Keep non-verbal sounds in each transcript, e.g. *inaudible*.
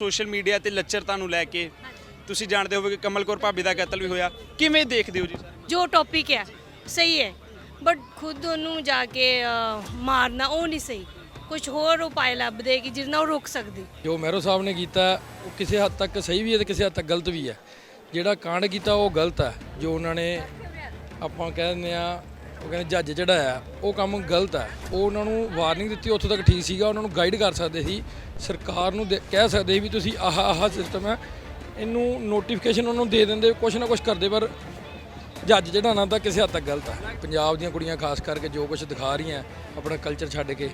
Social media ਤੇ ਲੱਚਰਤਾ ਨੂੰ ਲੈ ਕੇ ਤੁਸੀਂ ਜਾਣਦੇ ਹੋਵੋਗੇ ਕਿ ਕਮਲ ਕੌਰ ਭਾਬੀ ਦਾ ਕਤਲ ਵੀ ਹੋਇਆ। ਕਿਵੇਂ ਦੇਖਦੇ ਹੋ ਜੀ ਸਰ? ਜੋ ਟੌਪਿਕ ਹੈ ਸਹੀ ਹੈ। ਬਟ ਖੁਦ ਉਹਨੂੰ ਜਾ ਕੇ ਮਾਰਨਾ ਉਹ ਨਹੀਂ ਸਹੀ। ਕੁਝ ਹੋਰ ਉਪਾਅ ਲੱਭਦੇ ਕਿ ਜਿਹਦੇ ਨਾਲ ਉਹ ਰੁਕ ਸਕਦੀ। ਜੋ ਮਹਿਰੋ ਸਾਹਿਬ ਨੇ ਕੀਤਾ ਉਹ ਕਿਸੇ ਹੱਦ ਤੱਕ ਸਹੀ ਵੀ ਹੈ ਤੇ ਕਿਸੇ ਹੱਦ ਤੱਕ ਗਲਤ ਵੀ ਹੈ। ਜਿਹੜਾ ਕਾਂਡ ਕੀਤਾ ਉਹ ਗਲਤ ਹੈ। ਜੋ ਉਹਨਾਂ ਨੇ ਆਪਾਂ ਕਹਿ ਦਿੰਦੇ ਆ ਉਹ ਕਹਿੰਦੇ ਜੱਜ ਜਿਹੜਾ ਆ, ਉਹ ਕੰਮ ਗਲਤ ਹੈ ਉਹ ਉਹਨਾਂ ਨੂੰ ਵਾਰਨਿੰਗ ਦਿੱਤੀ, ਉੱਥੋਂ ਤੱਕ ਠੀਕ ਸੀਗਾ, ਉਹਨਾਂ ਨੂੰ ਗਾਈਡ ਕਰ ਸਕਦੇ ਸੀ। ਸਰਕਾਰ ਨੂੰ ਦੇ- ਕਹਿ ਸਕਦੇ ਸੀ ਵੀ ਤੁਸੀਂ ਆਹ ਆਹ ਸਿਸਟਮ ਹੈ ਇਹਨੂੰ ਨੋਟੀਫਿਕੇਸ਼ਨ ਉਹਨਾਂ ਨੂੰ ਦੇ ਦਿੰਦੇ, ਕੁਛ ਨਾ ਕੁਛ ਕਰਦੇ, ਪਰ ਜੱਜ ਜਿਹੜਾ ਨਾ ਤਾਂ ਕਿਸੇ ਹੱਦ ਤੱਕ ਗਲਤ ਹੈ ਪੰਜਾਬ ਦੀਆਂ ਕੁੜੀਆਂ ਖਾਸ ਕਰਕੇ ਜੋ ਕੁਝ ਦਿਖਾ ਰਹੀਆਂ, ਆਪਣਾ ਕਲਚਰ ਛੱਡ ਕੇ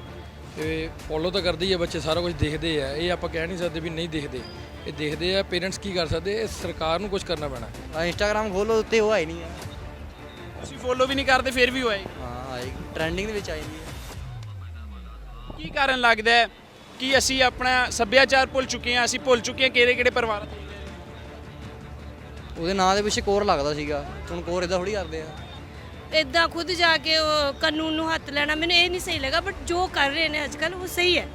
ਇਹ ਫੋਲੋ ਤਾਂ ਕਰਦੇ ਹੀ ਆ, ਬੱਚੇ ਸਾਰਾ ਕੁਝ ਦੇਖਦੇ ਆ। ਇਹ ਆਪਾਂ ਕਹਿ ਨਹੀਂ ਸਕਦੇ ਵੀ ਨਹੀਂ ਦੇਖਦੇ। ਇਹ ਦੇਖਦੇ ਆ ਪੇਰੈਂਟਸ ਕੀ ਕਰ ਸਕਦੇ? ਇਹ ਸਰਕਾਰ ਨੂੰ ਕੁਝ ਕਰਨਾ ਪੈਣਾ। ਆ ਇੰਸਟਾਗ੍ਰਾਮ ਖੋਲੋ ਉੱਤੇ ਉਹ ਆਈ ਨਹੀਂ ਆ। ਤੁਸੀਂ ਫੋਲੋ ਵੀ ਨਹੀਂ ਕਰਦੇ ਫਿਰ ਵੀ ਹੋਏ ਹਾਂ ਆਏਗੀ ਟ੍ਰੈਂਡਿੰਗ ਦੇ ਵਿੱਚ ਆਈ ਨਹੀਂ ਹੈ ਕੀ ਕਾਰਨ ਲੱਗਦਾ ਹੈ ਕਿ ਅਸੀਂ ਆਪਣਾ ਸੱਭਿਆਚਾਰ ਭੁੱਲ ਚੁੱਕੇ ਹਾਂ? ਅਸੀਂ ਭੁੱਲ ਚੁੱਕੇ ਹਾਂ ਕਿਹੜੇ ਕਿਹੜੇ ਪਰਿਵਾਰ ਤੋਂ ਉਹਦੇ ਨਾਂ ਦੇ ਪਿੱਛੇ ਕੋਰ ਲੱਗਦਾ ਸੀਗਾ। ਹੁਣ ਕੋਰ ਇਦਾਂ ਥੋੜੀ ਕਰਦੇ ਆ। ਇਦਾਂ ਖੁਦ ਜਾ ਕੇ ਉਹ ਕਾਨੂੰਨ ਨੂੰ ਹੱਥ ਲੈਣਾ ਮੈਨੂੰ ਇਹ ਨਹੀਂ ਸਹੀ ਲੱਗਾ ਬਟ ਜੋ ਕਰ ਰਹੇ ਨੇ ਅੱਜ ਕੱਲ ਉਹ ਸਹੀ ਹੈ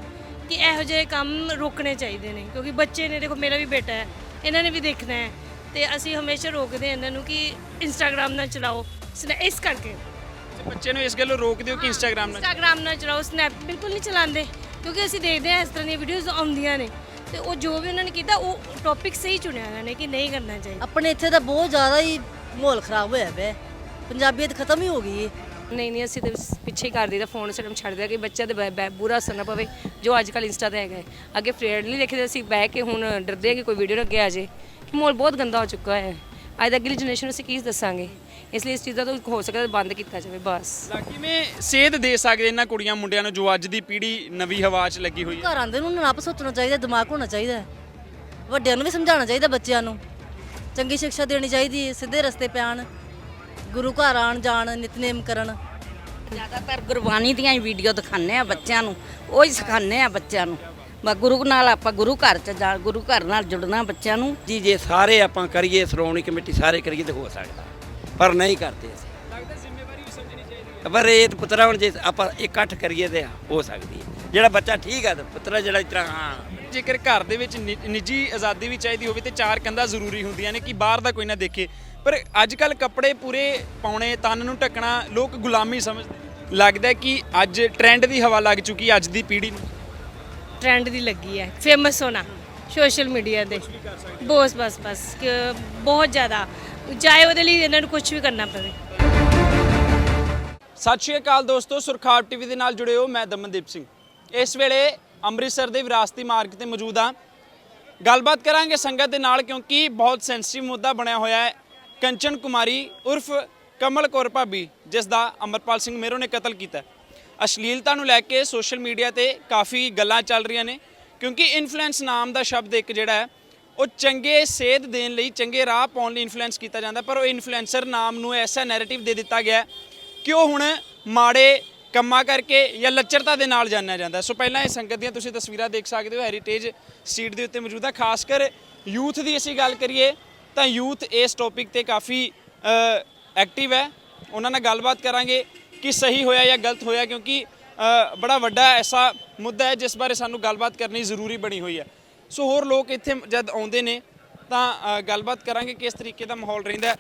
ਕਿ ਇਹੋ ਜਿਹੇ ਕੰਮ ਰੋਕਣੇ ਚਾਹੀਦੇ ਨੇ। ਕਿਉਂਕਿ ਬੱਚੇ ਨੇ ਦੇਖੋ ਮੇਰਾ ਵੀ ਬੇਟਾ ਹੈ ਇਹਨਾਂ ਨੇ ਵੀ ਦੇਖਣਾ ਹੈ। ਤੇ ਅਸੀਂ ਹਮੇਸ਼ਾ ਰੋਕਦੇ ਹਾਂ ਇਹਨਾਂ ਨੂੰ ਕਿ ਇੰਸਟਾਗ੍ਰam ਨਾ ਚਲਾਓ। ਸਨੈ- ਇਸ ਕਰਕੇ। ਤੇ ਬੱਚੇ ਨੂੰ ਇਸ ਗੱਲੋਂ ਰੋਕ ਦਿਓ ਕਿ ਇੰਸਟਾਗ੍ਰam ਨਾਲ? ਇੰਸਟਾਗ੍ਰam ਨਾ ਚਲਾਓ ਸਨੈਪ ਬਿਲਕੁਲ ਨਹੀਂ ਚਲਾਉਂਦੇ ਕਿਉਂਕਿ ਅਸੀਂ ਦੇਖਦੇ ਹਾਂ ਇਸ ਤਰ੍ਹਾਂ ਦੀਆਂ ਵੀਡੀਓਜ਼ ਆਉਂਦੀਆਂ ਨੇ। ਤੇ ਉਹ ਜੋ ਵੀ ਉਹਨਾਂ ਨੇ ਕੀਤਾ ਉਹ ਟੌਪਿਕ ਸਹੀ ਚੁਣਿਆ ਉਹਨਾਂ ਨੇ ਕਿ ਨਹੀਂ ਕਰਨਾ ਚਾਹੀਦਾ। ਆਪਣੇ ਇੱਥੇ ਤਾਂ ਬਹੁਤ ਜ਼ਿਆਦਾ ਹੀ ਮਾਹੌਲ ਖਰਾਬ ਹੋਇਆ ਪਿਆ ਹੈ। ਪੰਜਾਬੀਅਤ ਖਤਮ ਹੀ ਹੋ ਗਈ ਹੈ। ਨਹੀਂ ਨਹੀਂ ਅਸੀਂ ਤਾਂ ਬਸ ਪਿੱਛੇ ਹੀ ਕਰ ਦਈਦਾ ਫੋਨ ਸਿਰਮ ਛੱਡ ਦਿਆ ਕਿ ਬੱਚਾ ਤੇ ਬੈ- ਬੈ- ਬੁਰਾ ਅਸਰ ਨਾ ਪਵੇ ਜੋ ਅੱਜ ਕੱਲ ਇੰਸਟਾ ਤੇ ਹੈਗਾ ਹੈ। ਅੱਗੇ ਫ੍ਰੈਂਡਲੀ ਦੇਖਦੇ ਸੀ ਬਹਿ ਕੇ ਹੁਣ ਡਰਦੇ ਆ ਕਿ ਕੋਈ ਵੀਡੀਓ ਨਾ ਅੱਗੇ ਆ ਜੇ ਕਿ ਮਾਹੌਲ ਬਹੁਤ ਗੰਦਾ ਹੋ ਚੁੱਕਾ ਹੈ। ਅੱਜ ਅਗਲੀ ਜਨਰੇਸ਼ਨ ਨੂੰ ਅਸੀਂ ਕੀ ਦੱਸਾਂਗੇ? ਇਸ ਲਈ ਇਸ ਚੀਜ਼ ਦਾ ਤਾਂ ਹੋ ਸਕਦਾ ਬੰਦ ਕੀਤਾ ਜਾਵੇ ਬਸ। ਲਾ ਕਿਵੇਂ ਸੇਧ ਦੇ ਸਕਦੇ ਇਹਨਾਂ ਕੁੜੀਆਂ ਮੁੰਡਿਆਂ ਨੂੰ ਜੋ ਅੱਜ ਦੀ ਪੀੜ੍ਹੀ ਨਵੀਂ ਹਵਾ 'ਚ ਲੱਗੀ ਹੋਈ ਹੈ? ਘਰ ਆਂਦੇ ਨੂੰ ਨੱਪ ਸੋਚਣਾ ਚਾਹੀਦਾ ਦਿਮਾਗ ਹੋਣਾ ਚਾਹੀਦਾ। ਵੱਡਿਆਂ ਨੂੰ ਵੀ ਸਮਝਾਉਣਾ ਚਾਹੀਦਾ ਬੱਚਿਆਂ ਨੂੰ। ਚੰਗੀ ਸਿੱਖਿਆ ਦੇਣੀ ਚਾਹੀਦੀ ਹੈ ਸਿੱਧੇ ਰਸਤੇ ਪੈਣ ਗੁਰੂ ਘਰ ਆਣ ਜਾਣ ਨਿਤਨੇਮ ਕਰਨ। ਜ਼ਿਆਦਾਤਰ ਗੁਰਬਾਣੀ ਦੀਆਂ ਹੀ ਵੀਡੀਓ ਦਿਖਾਉਂਦੇ ਆ ਬੱਚਿਆਂ ਨੂੰ ਉਹ ਹੀ ਸਿਖਾਉਂਦੇ ਆ ਬੱਚਿਆਂ ਨੂੰ। ਬਸ ਗੁਰੂ ਨਾਲ ਆਪਾਂ ਗੁਰੂ ਘਰ ਚ ਜਾ ਗੁਰੂ ਘਰ ਨਾਲ ਜੁੜਨਾ ਬੱਚਿਆਂ ਨੂੰ। ਜੀ ਜੇ ਸਾਰੇ ਆਪਾਂ ਕਰੀਏ ਸ਼੍ਰੋਮਣੀ ਕਮੇਟੀ ਸਾਰੇ ਕਰੀਏ ਤਾਂ ਹੋ ਸਕਦਾ। ਪਰ ਨਹੀਂ ਕਰਦੇ ਅਸੀਂ। ਲੱਗਦਾ ਜ਼ਿੰਮੇਵਾਰੀ ਵੀ ਸਮਝਣੀ ਚਾਹੀਦੀ ਪਰ ਇਹ ਤਾਂ ਪੁੱਤਰਾ ਹੁਣ ਜੇ ਆਪਾਂ ਇਕੱਠ ਕਰੀਏ ਤੇ ਹੋ ਸਕਦੀ ਹੈ। ਜਿਹੜਾ ਬੱਚਾ ਠੀਕ ਹੈ ਤਾਂ ਪੁੱਤਰਾ ਜਿਹੜਾ ਇਸ ਤਰ੍ਹਾਂ ਹਾਂ। ਜੇਕਰ ਘਰ ਦੇ ਵਿੱਚ ਨਿ- ਨਿੱਜੀ ਆਜ਼ਾਦੀ ਵੀ ਚਾਹੀਦੀ ਹੋਵੇ ਤੇ ਚਾਰ ਕੰਧਾਂ ਜ਼ਰੂਰੀ ਹੁੰਦੀਆਂ ਨੇ ਕਿ ਬਾਹਰ ਦਾ ਕੋਈ ਨਾ ਦੇਖੇ। ਪਰ ਅੱਜ ਕੱਲ ਕੱਪੜੇ ਪੂਰੇ ਪਾਉਣੇ ਤਨ ਨੂੰ ਢੱਕਣਾ ਲੋਕ ਗੁਲਾਮੀ ਸਮਝਦੇ। ਲੱਗਦਾ ਹੈ ਕਿ ਅੱਜ ਟ੍ਰੈਂਡ ਦੀ ਹਵਾ ਲੱਗ ਚੁੱਕੀ ਹੈ ਅੱਜ ਦੀ ਪੀੜ੍ਹੀ ਨੂੰ। ਟ੍ਰੈਂਡ ਦੀ ਲੱਗੀ ਹੈ ਫੇਮਸ ਹੋਣਾ ਸੋਸ਼ਲ ਮੀਡੀਆ ਤੇ ਬਸ ਬਸ ਬਸ ਬਹੁਤ ਜ਼ਿਆਦਾ। ਚਾਹੇ ਉਹਦੇ ਲਈ ਇਹਨਾਂ ਨੂੰ ਕੁਝ ਵੀ ਕਰਨਾ ਪਵੇ। ਸਤਿ ਸ਼੍ਰੀ ਅਕਾਲ ਦੋਸਤੋ, ਸੁਰਖਾਬ ਟੀਵੀ ਦੇ ਨਾਲ ਜੁੜੇ ਹੋ ਮੈਂ ਦਮਨਦੀਪ ਸਿੰਘ। ਇਸ ਵੇਲੇ ਅੰਮ੍ਰਿਤਸਰ ਦੇ ਵਿਰਾਸਤੀ ਮਾਰਗ ਤੇ ਮੌਜੂਦ ਹਾਂ। ਗੱਲਬਾਤ ਕਰਾਂਗੇ ਸੰਗਤ ਦੇ ਨਾਲ, ਕਿਉਂਕਿ ਬਹੁਤ ਸੈਂਸਿਟਿਵ ਮੁੱਦਾ ਬਣਿਆ ਹੋਇਆ ਹੈ। ਕੰਚਨ ਕੁਮਾਰੀ ਉਰਫ ਕਮਲ ਕੌਰ ਭਾਬੀ, ਜਿਸ ਦਾ ਅਮਰਪਾਲ ਸਿੰਘ ਮੇਰੋ ਨੇ ਕਤਲ ਕੀਤਾ ਅਸ਼ਲੀਲਤਾ ਨੂੰ ਲੈ ਕੇ ਸੋਸ਼ਲ ਮੀਡੀਆ ਤੇ ਕਾਫੀ ਗੱਲਾਂ ਚੱਲ ਰਹੀਆਂ ਨੇ, ਕਿਉਂਕਿ ਇਨਫਲੂਐਂਸ ਨਾਮ ਦਾ ਸ਼ਬਦ ਇੱਕ ਜਿਹੜਾ ਹੈ, ਉਹ ਚੰਗੇ ਸੇਧ ਦੇਣ ਲਈ, ਚੰਗੇ ਰਾਹ ਪਾਉਣ ਲਈ ਇਨਫਲੂਐਂਸ ਕੀਤਾ ਜਾਂਦਾ, ਪਰ ਉਹ ਇਨਫਲੂਐਂਸਰ ਨਾਮ ਨੂੰ ਐਸਾ ਨੈਰੇਟਿਵ ਦੇ ਦਿੱਤਾ ਗਿਆ ਕਿ ਉਹ ਹੁਣ ਮਾੜੇ ਕੰਮਾਂ ਕਰਕੇ ਜਾਂ ਲੱਚਰਤਾ ਦੇ ਨਾਲ ਜਾਣਿਆ ਜਾਂਦਾ। ਸੋ ਪਹਿਲਾਂ ਇਹ ਸੰਗਤ ਦੀਆਂ ਤੁਸੀਂ ਤਸਵੀਰਾਂ ਦੇਖ ਸਕਦੇ ਹੋ ਹੈਰੀਟੇਜ ਸਟਰੀਟ ਦੇ ਉੱਤੇ ਮੌਜੂਦ ਹੈ ਖਾਸ ਕਰ ਯੂਥ ਦੀ ਅਸੀਂ ਗੱਲ ਕਰੀਏ, ਤਾਂ ਯੂਥ ਇਸ ਟੌਪਿਕ ਤੇ ਕਾਫੀ ਐਕਟਿਵ ਹੈ। ਉਹਨਾਂ ਨਾਲ ਗੱਲਬਾਤ ਕਰਾਂਗੇ। ਕਿ ਸਹੀ ਹੋਇਆ ਜਾਂ ਗਲਤ ਹੋਇਆ ਕਿਉਂਕਿ ਅ, ਬੜਾ ਵੱਡਾ ਐਸਾ ਮੁੱਦਾ ਹੈ ਜਿਸ ਬਾਰੇ ਸਾਨੂੰ ਗੱਲਬਾਤ ਕਰਨੀ ਜ਼ਰੂਰੀ ਬਣੀ ਹੋਈ ਹੈ ਸੋ ਹੋਰ ਲੋਕ ਇੱਥੇ ਜਦ ਆਉਂਦੇ ਨੇ ਤਾਂ ਅ, ਗੱਲਬਾਤ ਕਰਾਂਗੇ ਕਿਸ ਤਰੀਕੇ ਦਾ ਮਾਹੌਲ ਰਹਿੰਦਾ ਹੈ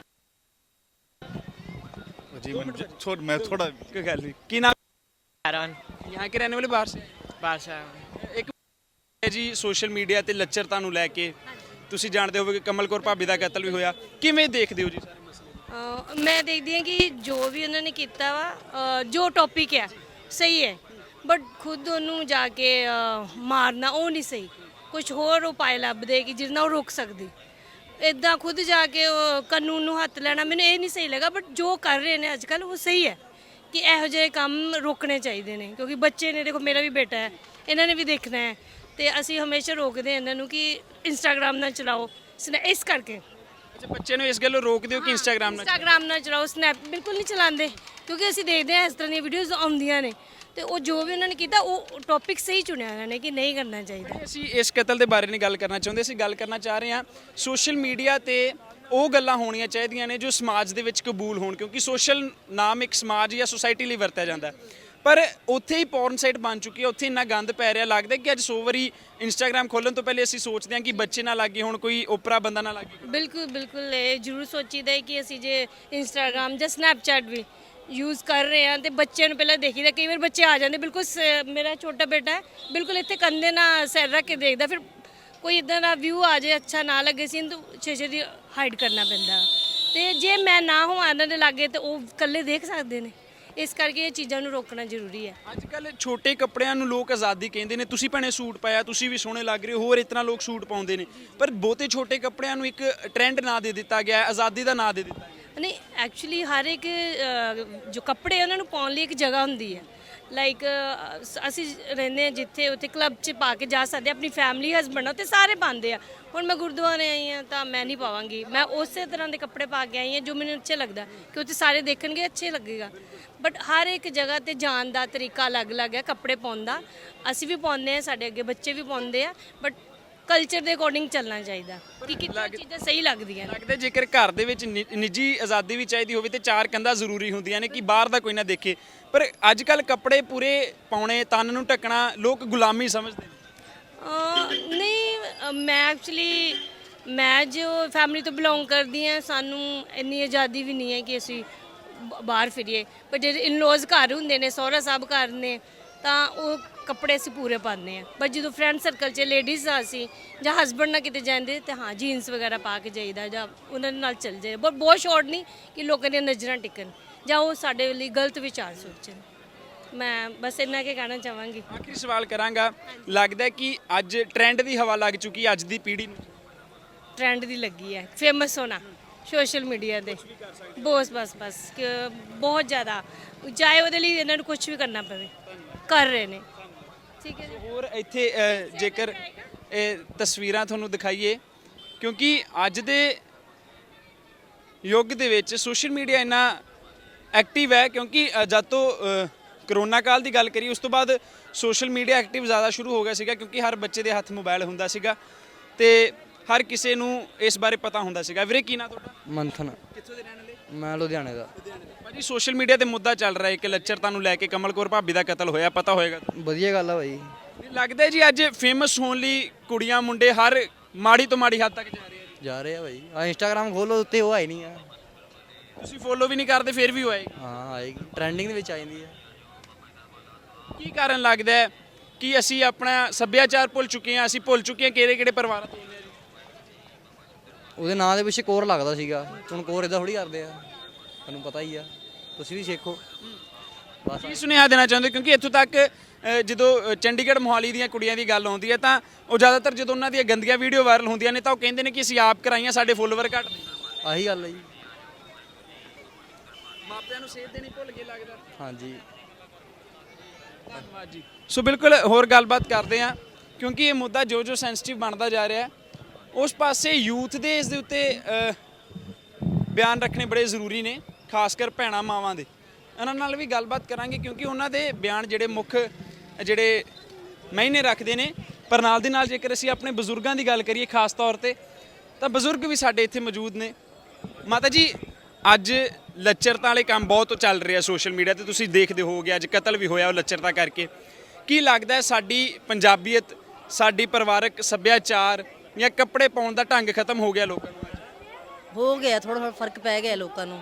जी मैं छोड़ मैं थोड़ा कोई गल नहीं की नाम हैरान यहाँ के रहने वाले बाहर से बादशाह ਇੱਕ ਹੈ ਜੀ ਸੋਸ਼ਲ ਮੀਡੀਆ ਤੇ ਲੱਚਰਤਾ ਨੂੰ ਲੈ ਕੇ ਤੁਸੀਂ ਜਾਣਦੇ ਹੋਵੋਗੇ ਕਿ ਕਮਲ ਕੌਰ ਭਾਬੀ ਦਾ ਕਤਲ ਵੀ ਹੋਇਆ ਕਿਵੇਂ ਦੇਖਦੇ ਹੋ ਜੀ ਸਾਰੇ ਮਸਲੇ ਅਹ ਮੈਂ ਦੇਖਦੀ ਹਾਂ ਕਿ ਜੋ ਵੀ ਉਹਨਾਂ ਨੇ ਕੀਤਾ ਵਾ, ਅਹ ਜੋ ਟੌਪਿਕ ਹੈ ਸਹੀ ਹੈ। ਬਟ ਖੁਦ ਉਹਨੂੰ ਜਾ ਕੇ, ਅਹ ਮਾਰਨਾ ਉਹ ਨਹੀਂ ਸਹੀ। ਕੁਝ ਹੋਰ ਉਪਾਅ ਲੱਭਦੇ ਕਿ ਜਿਹਦੇ ਨਾਲ ਉਹ ਰੁਕ ਸਕਦੀ। ਇਦਾਂ ਖੁਦ ਜਾ ਕੇ ਉਹ ਕਾਨੂੰਨ ਨੂੰ ਹੱਥ ਲੈਣਾ ਮੈਨੂੰ ਇਹ ਨਹੀਂ ਸਹੀ ਲੱਗਾ ਬਟ ਜੋ ਕਰ ਰਹੇ ਨੇ ਅੱਜ ਕੱਲ ਉਹ ਸਹੀ ਹੈ ਕਿ ਇਹੋ ਜਿਹੇ ਕੰਮ ਰੋਕਣੇ ਚਾਹੀਦੇ ਨੇ। ਕਿਉਂਕਿ ਬੱਚੇ ਨੇ, ਦੇਖੋ ਮੇਰਾ ਵੀ ਬੇਟਾ ਹੈ, ਇਹਨਾਂ ਨੇ ਵੀ ਦੇਖਣਾ ਹੈ। ਤੇ ਅਸੀਂ ਹਮੇਸ਼ਾ ਰੋਕਦੇ ਹਾਂ ਇਹਨਾਂ ਨੂੰ ਕਿ ਇੰਸਟਾਗ੍ਰam ਨਾ ਚਲਾਓ। ਸਨੈ- ਇਸ ਕਰਕੇ ਅੱਛਾ ਬੱਚੇ ਨੂੰ ਇਸ ਗੱਲੋਂ ਰੋਕ ਦਿਓ ਕਿ ਇੰਸਟਾਗ੍ਰam ਨਾਲ ਇੰਸਟਾਗ੍ਰam ਨਾ ਚਲਾਓ ਸਨੈਪ ਬਿਲਕੁਲ ਨਹੀਂ ਚਲਾਉਂਦੇ ਕਿਉਂਕਿ ਅਸੀਂ ਦੇਖਦੇ ਹਾਂ ਇਸ ਤਰ੍ਹਾਂ ਦੀਆਂ ਵੀਡੀਓਜ਼ ਆਉਂਦੀਆਂ ਨੇ ਤੇ ਉਹ ਜੋ ਵੀ ਉਹਨਾਂ ਨੇ ਕੀਤਾ ਉਹ ਟੌਪਿਕ ਸਹੀ ਚੁਣਿਆ ਉਹਨਾਂ ਨੇ ਕਿ ਨਹੀਂ ਕਰਨਾ ਚਾਹੀਦਾ ਅਸੀਂ ਇਸ ਕਤਲ ਦੇ ਬਾਰੇ ਨਹੀਂ ਗੱਲ ਕਰਨਾ ਚਾਹੁੰਦੇ ਅਸੀਂ ਗੱਲ ਕਰਨਾ ਚਾਹ ਰਹੇ ਹਾਂ ਸੋਸ਼ਲ ਮੀਡੀਆ ਤੇ ਉਹ ਗੱਲਾਂ ਹੋਣੀਆਂ ਚਾਹੀਦੀਆਂ ਨੇ ਜੋ ਸਮਾਜ ਦੇ ਵਿੱਚ ਕਬੂਲ ਹੋਣ ਕਿਉਂਕਿ ਸੋਸ਼ਲ ਨਾਮ ਇੱਕ ਸਮਾਜ ਜਾਂ ਸੁਸਾਇਟੀ ਲਈ ਵਰਤਿਆ ਜਾਂਦਾ ਹੈ। ਪਰ ਉੱਥੇ ਹੀ ਪੋਰਨ ਸਾਈਟ ਬਣ ਚੁੱਕੀ ਹੈ, ਉੱਥੇ ਇੰਨਾ ਗੰਦ ਪੈ ਰਿਹਾ, ਲੱਗਦਾ ਕਿ ਅੱਜ 100 ਵਾਰੀ ਇੰਸਟਾਗ੍ਰam ਖੋਲਣ ਤੋਂ ਪਹਿਲੇ ਅਸੀਂ ਸੋਚਦੇ ਹਾਂ ਕਿ ਬੱਚੇ ਨਾ ਲੱਗੇ, ਹੁਣ ਕੋਈ ਓਪਰਾ ਬੰਦਾ ਨਾ ਲੱਗੇ। ਬਿਲਕੁਲ ਬਿਲਕੁਲ, ਇਹ ਜ਼ਰੂਰ ਸੋਚੀਦਾ ਹੈ ਕਿ ਅਸੀਂ ਜੇ ਇੰਸਟਾਗ੍ਰam ਜਾਂ ਸਨੈਪਚੈਟ ਵੀ ਯੂਜ਼ ਕਰ ਰਹੇ ਹਾਂ ਤੇ ਬੱਚਿਆਂ ਨੂੰ ਪਹਿਲਾਂ ਦੇਖੀਦਾ, ਕਈ ਵਾਰ ਬੱਚੇ ਆ ਜਾਂਦੇ, ਬਿਲਕੁਲ ਸ- ਮੇਰਾ ਛੋਟਾ ਬੇਟਾ ਹੈ, ਬਿਲਕੁਲ ਇੱਥੇ ਕੰਧੇ ਨਾਲ ਸਿਰ ਰੱਖ ਕੇ ਦੇਖਦਾ, ਫਿਰ ਕੋਈ ਇਦਾਂ ਦਾ ਵਿਊ ਆ ਜਾਏ ਅੱਛਾ ਨਾ ਲੱਗੇ ਸੀ ਤਾਂ ਛੇ ਦੀ ਹਾਈਡ ਕਰਨਾ ਪੈਂਦਾ। ਤੇ ਜੇ ਮੈਂ ਨਾ ਹੋਵਾਂ, ਇਹਨਾਂ ਦੇ ਲਾਗੇ, ਤੇ ਉਹ ਇਕੱਲੇ ਦੇਖ ਸਕਦੇ ਨੇ। ਇਸ ਕਰਕੇ ਇਹ ਚੀਜ਼ਾਂ ਨੂੰ ਰੋਕਣਾ ਜ਼ਰੂਰੀ ਹੈ। ਅੱਜ ਕੱਲ ਛੋਟੇ ਕੱਪੜਿਆਂ ਨੂੰ ਲੋਕ ਆਜ਼ਾਦੀ ਕਹਿੰਦੇ ਨੇ ਤੁਸੀਂ ਭੈਣੇ ਸੂਟ ਪਾਇਆ ਤੁਸੀਂ ਵੀ ਸੋਹਣੇ ਲੱਗ ਰਹੇ ਹੋ। ਹੋਰ ਇਤਨਾ ਲੋਕ ਸੂਟ ਪਾਉਂਦੇ ਨੇ। ਪਰ ਬਹੁਤੇ ਛੋਟੇ ਕੱਪੜਿਆਂ ਨੂੰ ਇੱਕ ਟ੍ਰੈਂਡ ਨਾਂ ਦੇ ਦਿੱਤਾ ਗਿਆ ਆਜ਼ਾਦੀ ਦਾ ਨਾਂ ਦੇ ਦਿੱਤਾ ਗਿਆ ਨਹੀਂ ਐਕਚੁਅਲੀ ਹਰ ਇੱਕ ਅ, ਜੋ ਕੱਪੜੇ ਉਹਨਾਂ ਨੂੰ ਪਾਉਣ ਲਈ ਇੱਕ ਜਗ੍ਹਾ ਹੁੰਦੀ ਹੈ। ਲਾਈਕ ਅਸੀਂ ਰਹਿੰਦੇ ਹਾਂ ਜਿੱਥੇ, ਉੱਥੇ ਕਲੱਬ 'ਚ ਪਾ ਕੇ ਜਾ ਸਕਦੇ ਆਪਣੀ ਫੈਮਿਲੀ ਹਸਬੰਡ ਨਾਲ ਤੇ ਸਾਰੇ ਪਾਉਂਦੇ ਆ। ਹੁਣ ਮੈਂ ਗੁਰਦੁਆਰੇ ਆਈ ਹਾਂ ਤਾਂ ਮੈਂ ਨਹੀਂ ਪਾਵਾਂਗੀ। ਮੈਂ ਉਸੇ ਤਰ੍ਹਾਂ ਦੇ ਕੱਪੜੇ ਪਾ ਕੇ ਆਈ ਹਾਂ ਜੋ ਮੈਨੂੰ ਅੱਛੇ ਲੱਗਦਾ, ਕਿ ਉੱਥੇ ਸਾਰੇ ਦੇਖਣਗੇ, ਅੱਛੇ ਲੱਗੇਗਾ। ਬਟ ਹਰ ਇੱਕ ਜਗ੍ਹਾ ਤੇ ਜਾਣ ਦਾ ਤਰੀਕਾ ਅਲੱਗ-ਅਲੱਗ ਹੈ ਕੱਪੜੇ ਪਾਉਣ ਦਾ। ਅਸੀਂ ਵੀ ਪਾਉਂਦੇ ਆ ਸਾਡੇ ਅੱਗੇ ਬੱਚੇ ਵੀ ਪਾਉਂਦੇ ਆ ਬਟ ਕਲਚਰ ਦੇ ਅਕੋਰਡਿੰਗ ਚੱਲਣਾ ਚਾਹੀਦਾ। ਕਿ ਕਿੰਨੀਆਂ ਚੀਜ਼ਾਂ ਸਹੀ ਲੱਗਦੀਆਂ ਨੇ। ਲੱਗਦਾ ਜੇਕਰ ਘਰ ਦੇ ਵਿੱਚ ਨਿ- ਨਿੱਜੀ ਆਜ਼ਾਦੀ ਵੀ ਚਾਹੀਦੀ ਹੋਵੇ ਤੇ ਚਾਰ ਕੰਧਾਂ ਜ਼ਰੂਰੀ ਹੁੰਦੀਆਂ ਨੇ ਕਿ ਬਾਹਰ ਦਾ ਕੋਈ ਨਾ ਦੇਖੇ। ਪਰ ਅੱਜ ਕੱਲ ਕੱਪੜੇ ਪੂਰੇ ਪਾਉਣੇ ਤਨ ਨੂੰ ਢੱਕਣਾ ਲੋਕ ਗੁਲਾਮੀ ਸਮਝਦੇ ਨੇ। ਅਹ ਨਹੀਂ ਅਹ ਮੈਂ ਐਕਚੁਅਲੀ ਮੈਂ ਜੋ ਫੈਮਿਲੀ ਤੋਂ ਬਿਲੋਂਗ ਕਰਦੀ ਹਾਂ ਸਾਨੂੰ ਇੰਨੀ ਆਜ਼ਾਦੀ ਵੀ ਨਹੀਂ ਹੈ ਕਿ ਅਸੀਂ ਬ- ਬਾਹਰ ਫਿਰੀਏ। ਪਰ ਜਿਹੜੇ ਇਨ-ਲॉज ਘਰ ਹੁੰਦੇ ਨੇ ਸਹੁਰਾ ਸਾਹਿਬ ਘਰ ਨੇ ਤਾਂ ਉਹ ਕੱਪੜੇ ਅਸੀਂ ਪੂਰੇ ਪਾਉਂਦੇ ਆ ਪਰ ਜਦੋਂ ਫਰੈਂਡ ਸਰਕਲ 'ਚ ਲੇਡੀਜ਼ ਆ ਅਸੀਂ ਜਾਂ ਹਸਬੰਡ ਨਾਲ ਕਿਤੇ ਜਾਂਦੇ ਤੇ ਹਾਂ ਜੀਨਸ ਵਗੈਰਾ ਪਾ ਕੇ ਜਾਈਦਾ ਜਾਂ ਉਹਨਾਂ ਦੇ ਨਾਲ ਚੱਲ ਜਾਈਦਾ। ਪਰ ਬਹੁਤ ਸ਼ਾਰਟ ਨਹੀਂ ਕਿ ਲੋਕਾਂ ਦੀਆਂ ਨਜ਼ਰਾਂ ਟਿਕਣ ਜਾਂ ਉਹ ਸਾਡੇ ਲਈ ਗਲਤ ਵਿਚਾਰ ਸੋਚਣ। ਮੈਂ ਬਸ ਇੰਨਾ ਕੇ ਕਹਿਣਾ ਚਾਹਾਂਗੀ। ਆਖਰੀ ਸਵਾਲ ਕਰਾਂਗਾ। ਲੱਗਦਾ ਕਿ ਅੱਜ ਟ੍ਰੈਂਡ ਦੀ ਹਵਾ ਲੱਗ ਚੁੱਕੀ ਹੈ ਅੱਜ ਦੀ ਪੀੜ੍ਹੀ ਨੂੰ? ਟ੍ਰੈਂਡ ਦੀ ਲੱਗੀ ਹੈ। ਫੇਮਸ ਹੋਣਾ ਸੋਸ਼ਲ ਮੀਡੀਆ ਤੇ। ਬਸ ਬਸ ਬਸ। ਬਹੁਤ ਜ਼ਿਆਦਾ। ਚਾਹੇ ਉਹਦੇ ਲਈ ਇਹਨਾਂ ਨੂੰ ਕੁਝ ਵੀ ਕਰਨਾ ਪਵੇ। ਕਰ ਰਹੇ ਨੇ। ਠੀਕ ਹੈ ਜੀ। ਹੋਰ ਇੱਥੇ ਅ, ਜੇਕਰ ਇਹ ਤਸਵੀਰਾਂ ਤੁਹਾਨੂੰ ਦਿਖਾਈਏ ਕਿਉਂਕਿ ਅੱਜ ਦੇ ਯੁੱਗ ਦੇ ਵਿੱਚ ਸੋਸ਼ਲ ਮੀਡੀਆ ਇੰਨਾ ਐਕਟਿਵ ਹੈ ਕਿਉਂਕਿ ਅ, ਜਦ ਤੋਂ ਅ, ਕਰੋਨਾ ਕਾਲ ਦੀ ਗੱਲ ਕਰੀ ਉਸ ਤੋਂ ਬਾਅਦ ਸੋਸ਼ਲ ਮੀਡੀਆ ਐਕਟਿਵ ਜ਼ਿਆਦਾ ਸ਼ੁਰੂ ਹੋ ਗਿਆ ਸੀਗਾ ਕਿਉਂਕਿ ਹਰ ਬੱਚੇ ਦੇ ਹੱਥ ਮੋਬਾਈਲ ਹੁੰਦਾ ਸੀਗਾ ਤੇ ਹਰ ਕਿਸੇ ਨੂੰ ਇਸ ਬਾਰੇ ਪਤਾ ਹੁੰਦਾ ਸੀਗਾ। ਵੀਰੇ ਕੀ ਨਾਂ ਤੁਹਾਡਾ? ਮੰਥਨ। ਕਿੱਥੋਂ ਦੇ ਰਹਿਣ ਵਾਲੇ? ਮੈਂ ਲੁਧਿਆਣੇ ਦਾ। ਭਾਜੀ ਸੋਸ਼ਲ ਮੀਡੀਆ ਤੇ ਮੁੱਦਾ ਚੱਲ ਰਿਹਾ ਹੈ ਕਿ ਲੱਚਰਤਾ ਨੂੰ ਲੈ ਕੇ ਕਮਲ ਕੌਰ ਭਾਬੀ ਦਾ ਕਤਲ ਹੋਇਆ ਪਤਾ ਹੋਏਗਾ ਵਧੀਆ ਗੱਲ ਆ ਭਾਈ ਲੱਗਦਾ ਹੈ ਜੀ ਅੱਜ ਫੇਮਸ ਹੋਣ ਲਈ ਕੁੜੀਆਂ ਮੁੰਡੇ ਹਰ ਮਾੜੀ ਤੋਂ ਮਾੜੀ ਹੱਦ ਤੱਕ ਜਾ ਰਹੇ ਆ ਜੀ। ਜਾ ਰਹੇ ਆ ਭਾਈ ਆ ਇੰਸਟਾਗ੍ਰam ਖੋਲੋ ਉੱਤੇ ਉਹ ਆਈ ਨਹੀਂ ਆ। ਤੁਸੀਂ ਫੋਲੋ ਵੀ ਨਹੀਂ ਕਰਦੇ ਫਿਰ ਵੀ ਹੋਏ ਹਾਂ ਆਏਗੀ। ਟ੍ਰੈਂਡਿੰਗ ਦੇ ਵਿੱਚ ਆ ਜਾਂਦੀ ਹੈ ਕੀ ਕਾਰਨ ਲੱਗਦਾ ਹੈ ਕਿ ਅਸੀਂ ਆਪਣਾ ਸੱਭਿਆਚਾਰ ਭੁੱਲ ਚੁੱਕੇ ਹਾਂ ਅਸੀਂ ਭੁੱਲ ਚੁੱਕੇ ਹਾਂ ਕਿਹੜੇ ਕਿਹੜੇ ਪਰਿਵਾਰਾਂ ਤੋਂ ਆਉਂਦੇ ਉਹਦੇ ਨਾਂ ਦੇ ਪਿੱਛੇ ਕੋਰ ਲੱਗਦਾ ਸੀਗਾ। ਹੁਣ ਕੋਰ ਇਦਾਂ ਥੋੜੀ ਕਰਦੇ ਆ। ਤੁਹਾਨੂੰ ਪਤਾ ਹੀ ਆ। ਤੁਸੀਂ ਵੀ ਸਿੱਖੋ। ਬਸ। ਕੀ ਸੁਨੇਹਾ ਦੇਣਾ ਚਾਹੁੰਦੇ? ਕਿਉਂਕਿ ਇੱਥੋਂ ਤੱਕ ਅ, ਜਦੋਂ ਅ, ਚੰਡੀਗੜ੍ਹ ਮੋਹਾਲੀ ਦੀਆਂ ਕੁੜੀਆਂ ਦੀ ਗੱਲ ਆਉਂਦੀ ਹੈ ਤਾਂ ਉਹ ਜ਼ਿਆਦਾਤਰ ਜਦੋਂ ਉਹਨਾਂ ਦੀਆਂ ਗੰਦੀਆਂ ਵੀਡੀਓ ਵਾਇਰਲ ਹੁੰਦੀਆਂ ਨੇ ਤਾਂ ਉਹ ਕਹਿੰਦੇ ਨੇ ਕਿ ਅਸੀਂ ਆਪ ਕਰਾਈਆਂ ਸਾਡੇ ਫੋਲੋਵਰ ਘੱਟ ਨੇ। ਆਹੀ ਗੱਲ ਹੈ ਜੀ। ਮਾਪਿਆਂ ਨੂੰ ਸੇਧ ਦੇਣੀ ਭੁੱਲ ਗਏ ਲੱਗਦਾ। ਹਾਂਜੀ। ਧੰਨਵਾਦ ਜੀ। ਸੋ ਬਿਲਕੁਲ ਹੋਰ ਗੱਲਬਾਤ ਕਰਦੇ ਹਾਂ ਕਿਉਂਕਿ ਇਹ ਮੁੱਦਾ ਜੋ ਜੋ ਸੈਂਸਿਟਿਵ ਬਣਦਾ ਜਾ ਰਿਹਾ ਹੈ ਉਸ ਪਾਸੇ ਯੂਥ ਦੇ ਇਸ ਦੇ ਉੱਤੇ ਬਿਆਨ ਰੱਖਣੇ ਬੜੇ ਜ਼ਰੂਰੀ ਨੇ, ਖਾਸ ਕਰ ਭੈਣਾ ਮਾਵਾਂ ਦੇ। ਉਹਨਾਂ ਨਾਲ ਵੀ ਗੱਲਬਾਤ ਕਰਾਂਗੇ ਕਿਉਂਕਿ ਉਹਨਾਂ ਦੇ ਬਿਆਨ ਜਿਹੜੇ ਮੁੱਖ, ਜਿਹੜੇ ਮਹੀਨੇ ਰੱਖਦੇ ਨੇ। ਪਰ ਨਾਲ ਦੀ ਨਾਲ ਜੇਕਰ ਅਸੀਂ ਆਪਣੇ ਬਜ਼ੁਰਗਾਂ ਦੀ ਗੱਲ ਕਰੀਏ ਖਾਸ ਤੌਰ ਤੇ, ਤਾਂ ਬਜ਼ੁਰਗ ਵੀ ਸਾਡੇ ਇੱਥੇ ਮੌਜੂਦ ਨੇ। ਮਾਤਾ ਜੀ ਅੱਜ ਲੱਚਰਤਾ ਵਾਲੇ ਕੰਮ ਬਹੁਤ ਚੱਲ ਰਿਹਾ ਸੋਸ਼ਲ ਮੀਡੀਆ ਤੇ। ਤੁਸੀਂ ਦੇਖਦੇ ਹੋਗੇ ਅੱਜ ਕਤਲ ਵੀ ਹੋਇਆ ਉਹ ਲੱਚਰਤਾ ਕਰਕੇ। ਕੀ ਲੱਗਦਾ ਸਾਡੀ ਪੰਜਾਬੀਅਤ, ਸਾਡੀ ਪਰਿਵਾਰਕ ਸੱਭਿਆਚਾਰ ਜਾਂ ਕੱਪੜੇ ਪਾਉਣ ਦਾ ਢੰਗ ਖਤਮ ਹੋ ਗਿਆ ਲੋਕਾਂ ਨੂੰ? ਹੋ ਗਿਆ ਥੋੜਾ ਥੋੜਾ ਫ਼ਰਕ ਪੈ ਗਿਆ ਲੋਕਾਂ ਨੂੰ।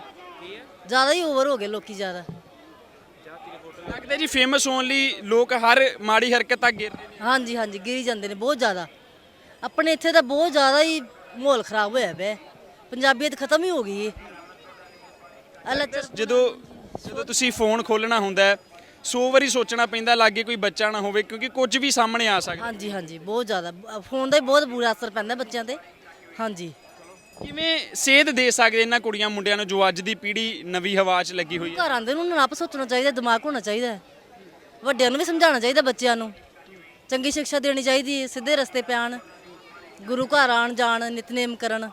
ਜ਼ਿਆਦਾ ਹੀ ਓਵਰ ਹੋ ਗਏ ਲੋਕੀ ਜ਼ਿਆਦਾ। ਲੱਗਦਾ ਜੀ ਫੇਮਸ ਹੋਣ ਲਈ ਲੋਕ ਹਰ ਮਾੜੀ ਹਰਕਤ ਤੱਕ ਗਿਰਦੇ ਨੇ। ਹਾਂਜੀ ਹਾਂਜੀ ਗਿਰੀ ਜਾਂਦੇ ਨੇ ਬਹੁਤ ਜ਼ਿਆਦਾ। ਆਪਣੇ ਇੱਥੇ ਤਾਂ ਬਹੁਤ ਜ਼ਿਆਦਾ ਹੀ ਮਾਹੌਲ ਖਰਾਬ ਹੋਇਆ ਪਿਆ। ਹੈ। ਪੰਜਾਬੀਅਤ ਖਤਮ ਹੀ ਹੋ ਗਈ ਹੈ ਜਦੋਂ ਜਦੋਂ ਤੁਸੀਂ ਫੋਨ ਖੋਲਣਾ ਹੁੰਦਾ ਹੈ 100 ਵਾਰੀ ਸੋਚਣਾ ਪੈਂਦਾ ਲਾਗੇ ਕੋਈ ਬੱਚਾ ਨਾ ਹੋਵੇ ਕਿਉਂਕਿ ਕੁਝ ਵੀ ਸਾਹਮਣੇ ਆ ਸਕਦਾ। ਹਾਂਜੀ ਹਾਂਜੀ ਬਹੁਤ ਜ਼ਿਆਦਾ। ਫੋਨ ਦਾ ਹੀ ਬਹੁਤ ਬੁਰਾ ਅਸਰ ਪੈਂਦਾ ਬੱਚਿਆਂ ਤੇ। ਹਾਂਜੀ। ਕਿਵੇਂ ਸੇਧ ਦੇ ਸਕਦੇ ਇਹਨਾਂ ਕੁੜੀਆਂ ਮੁੰਡਿਆਂ ਨੂੰ ਜੋ ਅੱਜ ਦੀ ਪੀੜ੍ਹੀ ਨਵੀਂ ਹਵਾ 'ਚ ਲੱਗੀ ਹੋਈ ਹੈ? ਘਰ ਆਂਦੇ ਨੂੰ ਉਹਨਾਂ ਨੂੰ ਆਪ ਸੋਚਣਾ ਚਾਹੀਦਾ ਦਿਮਾਗ ਹੋਣਾ ਚਾਹੀਦਾ। ਵੱਡਿਆਂ ਨੂੰ ਵੀ ਸਮਝਾਉਣਾ ਚਾਹੀਦਾ ਬੱਚਿਆਂ ਨੂੰ। ਚੰਗੀ ਸਿੱਖਿਆ ਦੇਣੀ ਚਾਹੀਦੀ ਹੈ ਸਿੱਧੇ ਰਸਤੇ ਤੇ ਆਉਣ ਗੁਰੂ ਘਰ ਆਣ ਜਾਣ ਨਿਤਨੇਮ ਕਰਨ।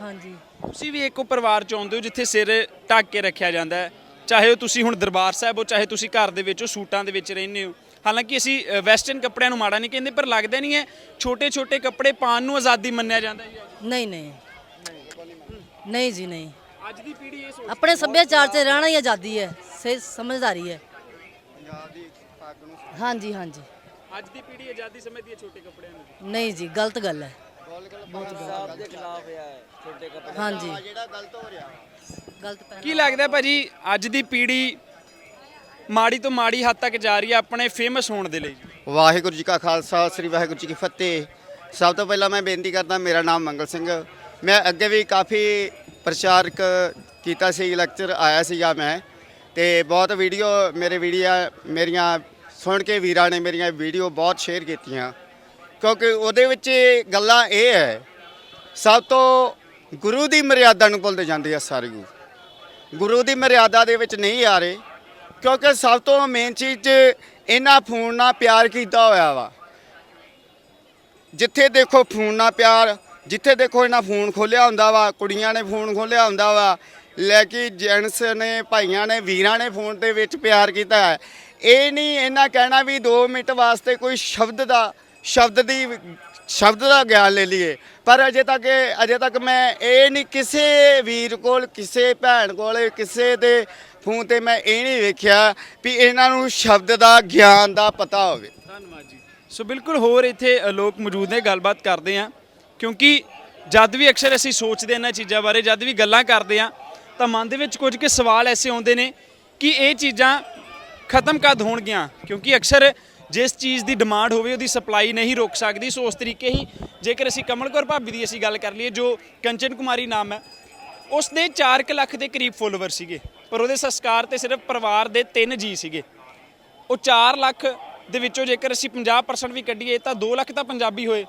ਹਾਂਜੀ। ਤੁਸੀਂ ਵੀ ਇੱਕੋ ਪਰਿਵਾਰ ਚ ਆਉਂਦੇ ਹੋ ਜਿੱਥੇ ਸਿਰ ਢੱਕ ਕੇ ਰੱਖਿਆ ਜਾਂਦਾ ਹੈ। ਚਾਹੇ ਉਹ ਤੁਸੀਂ ਹੁਣ ਦਰਬਾਰ ਸਾਹਿਬ ਹੋ ਚਾਹੇ ਤੁਸੀਂ ਘਰ ਦੇ ਵਿੱਚ ਹੋ ਸੂਟਾਂ ਦੇ ਵਿੱਚ ਰਹਿੰਦੇ ਹੋ। ਹਾਲਾਂਕਿ ਅਸੀਂ ਵੈਸਟਰਨ ਕੱਪੜਿਆਂ ਨੂੰ ਮਾੜਾ ਨਹੀਂ ਕਹਿੰਦੇ ਪਰ ਲੱਗਦਾ ਨਹੀਂ ਹੈ ਛੋਟੇ ਛੋਟੇ ਕੱਪੜੇ ਪਾਉਣ ਨੂੰ ਆਜ਼ਾਦੀ ਮੰਨਿਆ ਜਾਂਦਾ ਹੈ। ਨਹੀਂ ਨਹੀਂ। ਨਹੀਂ ਜੀ ਨਹੀਂ। ਅੱਜ ਦੀ ਪੀੜ੍ਹੀ ਇਹ ਸੋਚ ਆਪਣੇ ਸੱਭਿਆਚਾਰ 'ਚ ਰਹਿਣਾ ਹੀ ਆਜ਼ਾਦੀ ਹੈ ਸੇ ਸਮਝਦਾਰੀ ਹੈ। ਹਾਂਜੀ ਹਾਂਜੀ। ਅੱਜ ਦੀ ਪੀੜ੍ਹੀ ਆਜ਼ਾਦੀ ਸਮਝਦੀ ਹੈ ਛੋਟੇ ਕੱਪੜਿਆਂ ਨੂੰ ਨਹੀਂ ਜੀ ਗਲਤ ਗੱਲ ਹੈ। ਦੇ ਖਿਲਾਫ ਆ ਛੋਟੇ ਕੱਪੜੇ ਹਾਂਜੀ। ਗਲਤ ਪਹਿਨ ਕੀ ਲੱਗਦਾ ਭਾਜੀ ਅੱਜ ਦੀ ਪੀੜ੍ਹੀ ਮਾੜੀ ਤੋਂ ਮਾੜੀ ਹੱਦ ਤੱਕ ਜਾ ਰਹੀ ਹੈ ਆਪਣੇ ਫੇਮਸ ਹੋਣ ਦੇ ਲਈ? ਵਾਹਿਗੁਰੂ ਜੀ ਕਾ ਖਾਲਸਾ ਸ੍ਰੀ ਵਾਹਿਗੁਰੂ ਜੀ ਕੀ ਫਤਿਹ। ਸਭ ਤੋਂ ਪਹਿਲਾਂ ਮੈਂ ਬੇਨਤੀ ਕਰਦਾ ਮੇਰਾ ਨਾਮ ਮੰਗਲ ਸਿੰਘ। ਮੈਂ ਅੱਗੇ ਵੀ ਕਾਫੀ ਪ੍ਰਚਾਰਕ ਕੀਤਾ ਸੀ ਲੈਕਚਰ ਆਇਆ ਸੀਗਾ ਮੈਂ। ਤੇ ਬਹੁਤ ਵੀਡੀਓ ਮੇਰੇ ਵੀਡੀਓ ਮੇਰੀਆਂ ਸੁਣ ਕੇ ਵੀਰਾਂ ਨੇ ਮੇਰੀਆਂ ਵੀਡੀਓ ਬਹੁਤ ਸ਼ੇਅਰ ਕੀਤੀਆਂ। ਕਿਉਂਕਿ ਉਹਦੇ ਵਿੱਚ ਗੱਲਾਂ ਇਹ ਹੈ ਸਭ ਤੋਂ ਗੁਰੂ ਦੀ ਮਰਿਆਦਾ ਨੂੰ ਭੁੱਲਦੇ ਜਾਂਦੇ ਆ ਸਾਰੇ ਗੁਰੂ। ਗੁਰੂ ਦੀ ਮਰਿਆਦਾ ਦੇ ਵਿੱਚ ਨਹੀਂ ਆ ਰਹੇ, ਕਿਉਂਕਿ ਸਭ ਤੋਂ ਮੇਨ ਚੀਜ਼ ਇਹਨਾਂ ਫੋਨ ਨਾਲ ਪਿਆਰ ਕੀਤਾ ਹੋਇਆ ਵਾ। ਜਿੱਥੇ ਦੇਖੋ ਫੋਨ ਨਾਲ ਪਿਆਰ, ਜਿੱਥੇ ਦੇਖੋ ਇਹਨਾਂ ਫੋਨ ਖੋਲਿਆ ਹੁੰਦਾ ਵਾ, ਕੁੜੀਆਂ ਨੇ ਫੋਨ ਖੋਲਿਆ ਹੁੰਦਾ ਵਾ, ਲੈ ਕੇ ਜੈਂਟਸ ਨੇ, ਭਾਈਆਂ ਨੇ, ਵੀਰਾਂ ਨੇ ਫੋਨ ਦੇ ਵਿੱਚ ਪਿਆਰ ਕੀਤਾ ਹੈ। ਇਹ ਨਹੀਂ ਇਹਨਾਂ ਕਹਿਣਾ ਵੀ 2 ਮਿੰਟ ਵਾਸਤੇ ਕੋਈ ਸ਼ਬਦ ਦਾ ਸ਼ਬਦ ਦੀ, ਸ਼ਬਦ ਦਾ ਗਿਆਨ ਲੈ ਲਈਏ। ਪਰ ਅਜੇ ਤੱਕ ਅਜੇ ਤੱਕ ਮੈਂ ਇਹ ਨਹੀਂ ਕਿਸੇ ਵੀਰ ਕੋਲ, ਕਿਸੇ ਭੈਣ ਕੋਲ, ਕਿਸੇ ਦੇ ਫੋਨ ਤੇ ਮੈਂ ਇਹ ਨਹੀਂ ਵੇਖਿਆ ਵੀ ਇਹਨਾਂ ਨੂੰ ਸ਼ਬਦ ਦਾ ਗਿਆਨ ਦਾ ਪਤਾ ਹੋਵੇ। ਧੰਨਵਾਦ ਜੀ। ਸੋ ਬਿਲਕੁਲ ਹੋਰ ਇੱਥੇ ਲੋਕ ਮੌਜੂਦ ਨੇ, ਗੱਲਬਾਤ ਕਰਦੇ ਆ ਕਿਉਂਕਿ ਜਦ ਵੀ ਅਕਸਰ ਅਸੀਂ ਸੋਚਦੇ ਹਾਂ ਇਹਨਾਂ ਚੀਜ਼ਾਂ ਬਾਰੇ, ਜਦ ਵੀ ਗੱਲਾਂ ਕਰਦੇ ਆ ਤਾਂ ਮਨ ਦੇ ਵਿੱਚ ਕੁਝ ਕੁ ਸਵਾਲ ਐਸੇ ਆਉਂਦੇ ਨੇ ਕਿ ਇਹ ਚੀਜ਼ਾਂ ਖਤਮ ਕਦ ਹੋਣਗੀਆਂ? ਕਿਉਂਕਿ ਅਕਸਰ ਜਿਸ ਚੀਜ਼ ਦੀ ਡਿਮਾਂਡ ਹੋਵੇ, ਉਹਦੀ ਸਪਲਾਈ ਨਹੀਂ ਰੋਕ ਸਕਦੀ। ਸੋ ਉਸ ਤਰੀਕੇ ਹੀ ਜੇਕਰ ਅਸੀਂ ਕਮਲ ਕੌਰ ਭਾਬੀ ਦੀ ਅਸੀਂ ਗੱਲ ਕਰ ਲਈਏ, ਜੋ ਕੰਚਨ ਕੁਮਾਰੀ ਨਾਮ ਹੈ ਉਸ ਦੇ 4 ਲੱਖ ਦੇ ਕਰੀਬ ਫੋਲੋਵਰ ਸੀਗੇ, ਪਰ ਉਹਦੇ ਸੰਸਕਾਰ ਤੇ ਸਿਰਫ ਪਰਿਵਾਰ ਦੇ 3 ਜੀ ਸੀਗੇ। ਉਹ 4 ਲੱਖ ਦੇ ਵਿੱਚੋਂ ਜੇਕਰ ਅਸੀਂ 50% ਵੀ ਕੱਢੀਏ, ਤਾਂ 2 ਲੱਖ ਤਾਂ ਪੰਜਾਬੀ ਹੋਏ।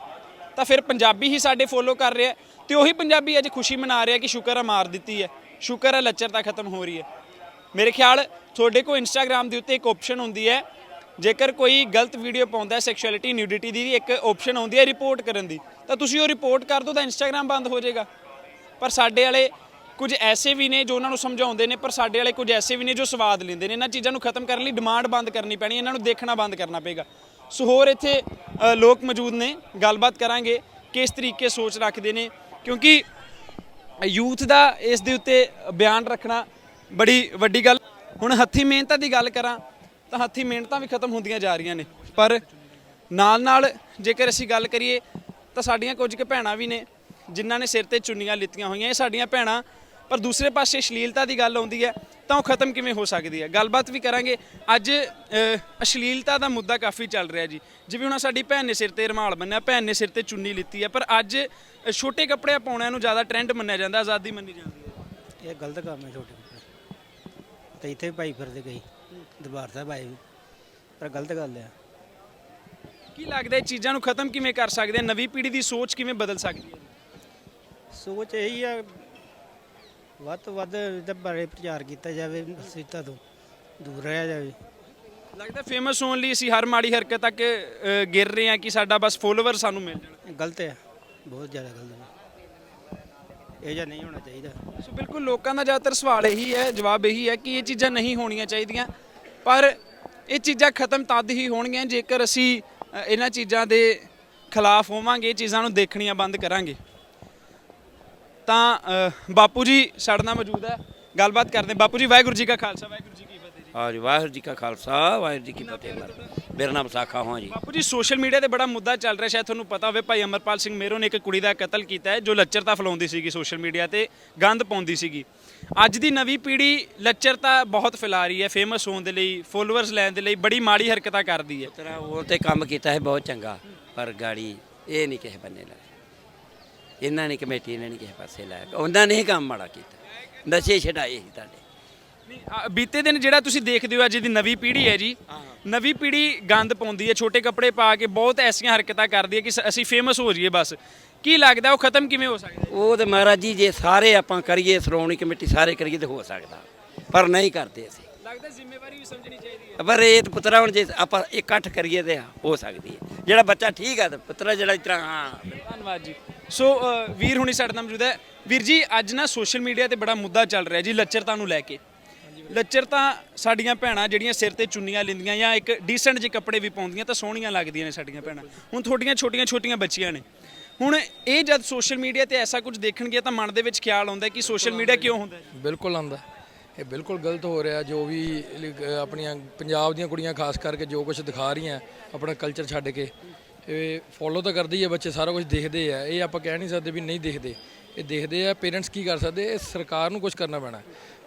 ਤਾਂ ਫਿਰ ਪੰਜਾਬੀ ਹੀ ਸਾਡੇ ਫੋਲੋ ਕਰ ਰਿਹਾ ਤੇ ਉਹੀ ਪੰਜਾਬੀ ਅੱਜ ਖੁਸ਼ੀ ਮਨਾ ਰਿਹਾ ਕਿ ਸ਼ੁਕਰ ਹੈ ਮਾਰ ਦਿੱਤੀ ਹੈ। ਸ਼ੁਕਰ ਹੈ ਲੱਚਰਤਾ ਖਤਮ ਹੋ ਰਹੀ ਹੈ। ਮੇਰੇ ਖਿਆਲ, ਤੁਹਾਡੇ ਕੋਲ ਇੰਸਟਾਗ੍ਰam ਦੇ ਉੱਤੇ ਇੱਕ ਆਪਸ਼ਨ ਹੁੰਦੀ ਹੈ ਜੇਕਰ ਕੋਈ ਗਲਤ ਵੀਡੀਓ ਪਾਉਂਦਾ ਹੈ ਸੈਕਸ਼ੁਅਲਿਟੀ ਨਿਊਡਿਟੀ ਦੀ ਇੱਕ ਆਪਸ਼ਨ ਆਉਂਦੀ ਹੈ ਰਿਪੋਰਟ ਕਰਨ ਦੀ ਤਾਂ ਤੁਸੀਂ ਉਹ ਰਿਪੋਰਟ ਕਰ ਦਿਓ ਤਾਂ ਇੰਸਟਾਗ੍ਰam ਬੰਦ ਹੋ ਜਾਏਗਾ। ਪਰ ਸਾਡੇ ਵਾਲੇ ਕੁਝ ਐਸੇ ਵੀ ਨੇ ਜੋ ਉਹਨਾਂ ਨੂੰ ਸਮਝਾਉਂਦੇ ਨੇ ਪਰ ਸਾਡੇ ਵਾਲੇ ਕੁਝ ਐਸੇ ਵੀ ਨੇ ਜੋ ਸਵਾਦ ਲੈਂਦੇ ਨੇ। ਇਹਨਾਂ ਚੀਜ਼ਾਂ ਨੂੰ ਖਤਮ ਕਰਨ ਲਈ ਡਿਮਾਂਡ ਬੰਦ ਕਰਨੀ ਪੈਣੀ ਇਹਨਾਂ ਨੂੰ ਦੇਖਣਾ ਬੰਦ ਕਰਨਾ ਪਏਗਾ। ਸੋ ਹੋਰ ਇੱਥੇ ਅ, ਲੋਕ ਮੌਜੂਦ ਨੇ ਗੱਲਬਾਤ ਕਰਾਂਗੇ ਕਿਸ ਤਰੀਕੇ ਸੋਚ ਰੱਖਦੇ ਨੇ ਕਿਉਂਕਿ ਯੂਥ ਦਾ ਇਸ ਦੇ ਉੱਤੇ ਬਿਆਨ ਰੱਖਣਾ ਬੜੀ ਵੱਡੀ ਗੱਲ। ਹੁਣ ਹੱਥੀ ਮਿਹਨਤਾਂ ਦੀ ਗੱਲ ਕਰਾਂ ਤਾਂ ਹੱਥੀ ਮਿਹਨਤਾਂ ਵੀ ਖਤਮ ਹੁੰਦੀਆਂ ਜਾ ਰਹੀਆਂ ਨੇ। ਪਰ ਨਾਲ ਨਾਲ ਜੇਕਰ ਅਸੀਂ ਗੱਲ ਕਰੀਏ, ਤਾਂ ਸਾਡੀਆਂ ਕੁਝ ਕੁ ਭੈਣਾਂ ਵੀ ਨੇ, ਜਿਨ੍ਹਾਂ ਨੇ ਸਿਰ ਤੇ ਚੁੰਨੀਆਂ ਲਿੱਤੀਆਂ ਹੋਈਆਂ। ਇਹ ਸਾਡੀਆਂ ਭੈਣਾਂ, ਪਰ ਦੂਸਰੇ ਪਾਸੇ ਅਸ਼ਲੀਲਤਾ ਦੀ ਗੱਲ ਆਉਂਦੀ ਹੈ, ਤਾਂ ਉਹ ਖਤਮ ਕਿਵੇਂ ਹੋ ਸਕਦੀ ਹੈ? ਗੱਲਬਾਤ ਵੀ ਕਰਾਂਗੇ। ਅੱਜ ਅਸ਼ਲੀਲਤਾ ਦਾ ਮੁੱਦਾ ਕਾਫੀ ਚੱਲ ਰਿਹਾ ਜੀ। ਜਿਵੇਂ ਹੁਣ ਸਾਡੀ ਭੈਣ ਨੇ ਸਿਰ ਤੇ ਰਮਾਲ ਬੰਨਿਆ, ਭੈਣ ਨੇ ਸਿਰ ਤੇ ਚੁੰਨੀ ਲਿੱਤੀ ਹੈ। ਪਰ ਅੱਜ ਛੋਟੇ ਕੱਪੜੇ ਪਾਉਣਿਆਂ ਨੂੰ ਜ਼ਿਆਦਾ ਟ੍ਰੈਂਡ ਮੰਨਿਆ ਜਾਂਦਾ, ਆਜ਼ਾਦੀ ਮੰਨੀ ਜਾਂਦੀ ਹੈ। ਇਹ ਗਲਤ ਕੰਮ ਹੈ ਛੋਟੇ ਕੱਪੜੇ। ਤੇ ਇੱਥੇ ਵੀ ਫਿਰਦੇ ਕਈ। ਦਰਬਾਰ ਸਾਹਿਬ ਆਏ ਵੀ ਪਰ ਗਲਤ ਗੱਲ ਹੈ ਕੀ ਲੱਗਦਾ ਇਹ ਚੀਜ਼ਾਂ ਨੂੰ ਖਤਮ ਕਿਵੇਂ ਕਰ ਸਕਦੇ ਆ? ਨਵੀਂ ਪੀੜ੍ਹੀ ਦੀ ਸੋਚ ਕਿਵੇਂ ਬਦਲ ਸਕਦੀ ਹੈ ਸੋਚ ਇਹੀ ਆ ਵੱਧ ਤੋਂ ਵੱਧ ਇਹਦੇ ਬਾਰੇ ਪ੍ਰਚਾਰ ਕੀਤਾ ਜਾਵੇ ਸਿੱਧਾ ਤੋਂ ਦੂਰ ਰਹਿਆ ਜਾਵੇ। ਲੱਗਦਾ ਫੇਮਸ ਹੋਣ ਲਈ ਅਸੀਂ ਹਰ ਮਾੜੀ ਹਰਕਤ ਤੱਕ ਅ, ਗਿਰ ਰਹੇ ਹਾਂ ਕਿ ਸਾਡਾ ਬਸ ਫੋਲੋਵਰ ਸਾਨੂੰ ਮਿਲ ਜਾਣ। ਗਲਤ ਹੈ ਬਹੁਤ ਜ਼ਿਆਦਾ ਗਲਤ ਹੈ ਇਹ ਜਿਹਾ ਨਹੀਂ ਹੋਣਾ ਚਾਹੀਦਾ। ਸੋ ਬਿਲਕੁਲ ਲੋਕਾਂ ਦਾ ਜ਼ਿਆਦਾਤਰ ਸਵਾਲ ਇਹੀ ਹੈ ਜਵਾਬ ਇਹੀ ਹੈ ਕਿ ਇਹ ਚੀਜ਼ਾਂ ਨਹੀਂ ਹੋਣੀਆਂ ਚਾਹੀਦੀਆਂ। ਪਰ ਇਹ ਚੀਜ਼ਾਂ ਖਤਮ ਤਦ ਹੀ ਹੋਣਗੀਆਂ ਜੇਕਰ ਅਸੀਂ ਇਹਨਾਂ ਚੀਜ਼ਾਂ ਦੇ ਖਿਲਾਫ ਹੋਵਾਂਗੇ ਇਹ ਚੀਜ਼ਾਂ ਨੂੰ ਦੇਖਣੀਆਂ ਬੰਦ ਕਰਾਂਗੇ। ਤਾਂ ਬਾਪੂ ਜੀ ਸਾਡੇ ਨਾਲ ਮੌਜੂਦ ਹੈ। ਗੱਲਬਾਤ ਕਰਦੇ। ਬਾਪੂ ਜੀ ਵਾਹਿਗੁਰੂ ਜੀ ਕਾ ਖਾਲਸਾ ਵਾਹਿਗੁਰੂ ਜੀ ਕੀ ਫਤਿਹ ਜੀ। ਹਾਂ ਜੀ ਵਾਹਿਗੁਰੂ ਜੀ ਕਾ ਖਾਲਸਾ ਵਾਹਿਗੁਰੂ ਜੀ ਕੀ ਫਤਿਹ ਮੇਰਾ ਨਾਮ ਸਾਖਾ ਹਾਂ ਜੀ। ਬਾਪੂ ਜੀ ਸੋਸ਼ਲ ਮੀਡੀਆ ਤੇ ਬੜਾ ਮੁੱਦਾ ਚੱਲ ਰਿਹਾ ਸ਼ਾਇਦ ਤੁਹਾਨੂੰ ਪਤਾ ਹੋਵੇ ਭਾਈ ਅਮਰਪਾਲ ਸਿੰਘ ਮੇਰੋ ਨੇ ਇੱਕ ਕੁੜੀ ਦਾ ਕਤਲ ਕੀਤਾ ਹੈ ਜੋ ਲੱਚਰਤਾ ਫੈਲਾਉਂਦੀ ਸੀਗੀ ਸੋਸ਼ਲ ਮੀਡੀਆ ਤੇ ਗੰਦ ਪਾਉਂਦੀ ਸੀਗੀ। ਅੱਜ ਦੀ ਨਵੀਂ ਪੀੜ੍ਹੀ ਲੱਚਰਤਾ ਬਹੁਤ ਫੈਲਾ ਰਹੀ ਹੈ ਫੇਮਸ ਹੋਣ ਦੇ ਲਈ ਫੋਲੋਅਰਸ ਲੈਣ ਦੇ ਲਈ ਬੜੀ ਮਾੜੀ ਹਰਕਤਾਂ ਕਰਦੀ ਹੈ। ਉਹ ਤੇ ਕੰਮ ਕੀਤਾ ਹੈ ਬਹੁਤ ਚੰਗਾ ਪਰ ਗਾੜੀ ਇਹ ਨਹੀਂ ਕਿਸੇ ਬੰਨੇ ਲਾਇਆ। ਇਹਨਾਂ ਨੇ ਕਮੇਟੀ ਨੇ ਨਹੀਂ ਕਿਸੇ ਪਾਸੇ ਲਾਇਆ। ਉਹਨਾਂ ਨੇ ਹੀ ਕੰਮ ਮਾੜਾ ਕੀਤਾ। ਨਸ਼ੇ ਛਡਾਏ ਸੀ ਤੁਹਾਡੇ। ਨਹੀਂ, ਆ, ਬੀਤੇ ਦਿਨ ਜਿਹੜਾ ਤੁਸੀਂ ਦੇਖਦੇ ਹੋ ਅੱਜ ਦੀ ਨਵੀਂ ਪੀੜ੍ਹੀ ਹੈ ਜੀ ਨਵੀਂ ਪੀੜ੍ਹੀ ਗੰਦ ਪਾਉਂਦੀ ਹੈ ਛੋਟੇ ਕੱਪੜੇ ਪਾ ਕੇ ਬਹੁਤ ਐਸੀਆਂ ਹਰਕਤਾਂ ਕਰਦੀ ਹੈ ਕਿ ਸ- ਅਸੀਂ ਫੇਮਸ ਹੋ ਜਾਈਏ ਬਸ। ਕੀ ਲੱਗਦਾ ਉਹ ਖਤਮ ਕਿਵੇਂ ਹੋ ਸਕਦਾ? ਉਹ ਤੇ ਮਹਾਰਾਜ ਜੀ ਜੇ ਸਾਰੇ ਆਪਾਂ ਕਰੀਏ ਸ਼੍ਰੋਮਣੀ ਕਮੇਟੀ ਸਾਰੇ ਕਰੀਏ ਤੇ ਹੋ ਸਕਦਾ। ਪਰ ਨਹੀਂ ਕਰਦੇ ਅਸੀਂ। ਲੱਗਦਾ ਜ਼ਿੰਮੇਵਾਰੀ ਵੀ ਸਮਝਣੀ ਚਾਹੀਦੀ ਹੈ। ਪਰ ਇਹ ਤਾਂ ਪੁੱਤਰਾ ਹੁਣ ਜੇ ਆਪਾਂ ਇਕੱਠ ਕਰੀਏ ਤੇ ਹੋ ਸਕਦੀ ਹੈ। ਜਿਹੜਾ ਬੱਚਾ ਠੀਕ ਹੈ ਤੇ ਪੁੱਤਰਾ ਜਿਹੜਾ ਇਸ ਤਰ੍ਹਾਂ ਹਾਂ। ਧੰਨਵਾਦ ਜੀ। ਸੋ ਅ, ਵੀਰ ਹੁਣੀ ਸਾਡੇ ਨਾਲ ਮੌਜੂਦ ਹੈ। ਵੀਰ ਜੀ ਅੱਜ ਨਾ ਸੋਸ਼ਲ ਮੀਡੀਆ ਤੇ ਬੜਾ ਮੁੱਦਾ ਚੱਲ ਰਿਹਾ ਜੀ ਲੱਚਰਤਾ ਨੂੰ ਲੈ ਕੇ। ਲੱਚਰਤਾ ਸਾਡੀਆਂ ਭੈਣਾਂ ਜਿਹੜੀਆਂ ਸਿਰ ਤੇ ਚੁੰਨੀਆਂ ਲੈਂਦੀਆਂ ਜਾਂ ਇੱਕ ਡੀਸੈਂਟ ਜਿਹੇ ਕੱਪੜੇ ਵੀ ਪਾਉਂਦੀਆਂ ਤਾਂ ਸੋਹਣੀਆਂ ਲੱਗਦੀਆਂ ਨੇ ਸਾਡੀਆਂ ਭੈਣਾਂ। ਹੁਣ ਤੁਹਾਡੀਆਂ ਛੋਟੀਆਂ ਛੋਟੀਆਂ ਬੱਚੀਆਂ ਨੇ। ਹੁਣ ਇਹ ਜਦ ਸੋਸ਼ਲ ਮੀਡੀਆ ਤੇ ਐਸਾ ਕੁਝ ਦੇਖਣ ਗਿਆ ਤਾਂ ਮਨ ਦੇ ਵਿੱਚ ਖਿਆਲ ਆਉਂਦਾ ਕਿ ਸੋਸ਼ਲ ਮੀਡੀਆ ਕਿਉਂ ਹੁੰਦਾ ਹੈ? ਬਿਲਕੁਲ ਆਂਦਾ ਇਹ ਬਿਲਕੁਲ ਗਲਤ ਹੋ ਰਿਹਾ ਜੋ ਵੀ ਲਿ- ਆਪਣੀਆਂ ਪੰਜਾਬ ਦੀਆਂ ਕੁੜੀਆਂ ਖਾਸ ਕਰਕੇ ਜੋ ਕੁਝ ਦਿਖਾ ਰਹੀਆਂ ਆਪਣਾ ਕਲਚਰ ਛੱਡ ਕੇ ਇਹ ਫੋਲੋ ਤਾਂ ਕਰਦੇ ਹੀ ਆ ਬੱਚੇ ਸਾਰਾ ਕੁਝ ਦੇਖਦੇ ਆ। ਇਹ ਆਪਾਂ ਕਹਿ ਨਹੀਂ ਸਕਦੇ ਵੀ ਨਹੀਂ ਦੇਖਦੇ। ਇਹ ਦੇਖਦੇ ਆ ਪੇਰੈਂਟਸ ਕੀ ਕਰ ਸਕਦੇ? ਇਹ ਸਰਕਾਰ ਨੂੰ ਕੁਝ ਕਰਨਾ ਪੈਣਾ।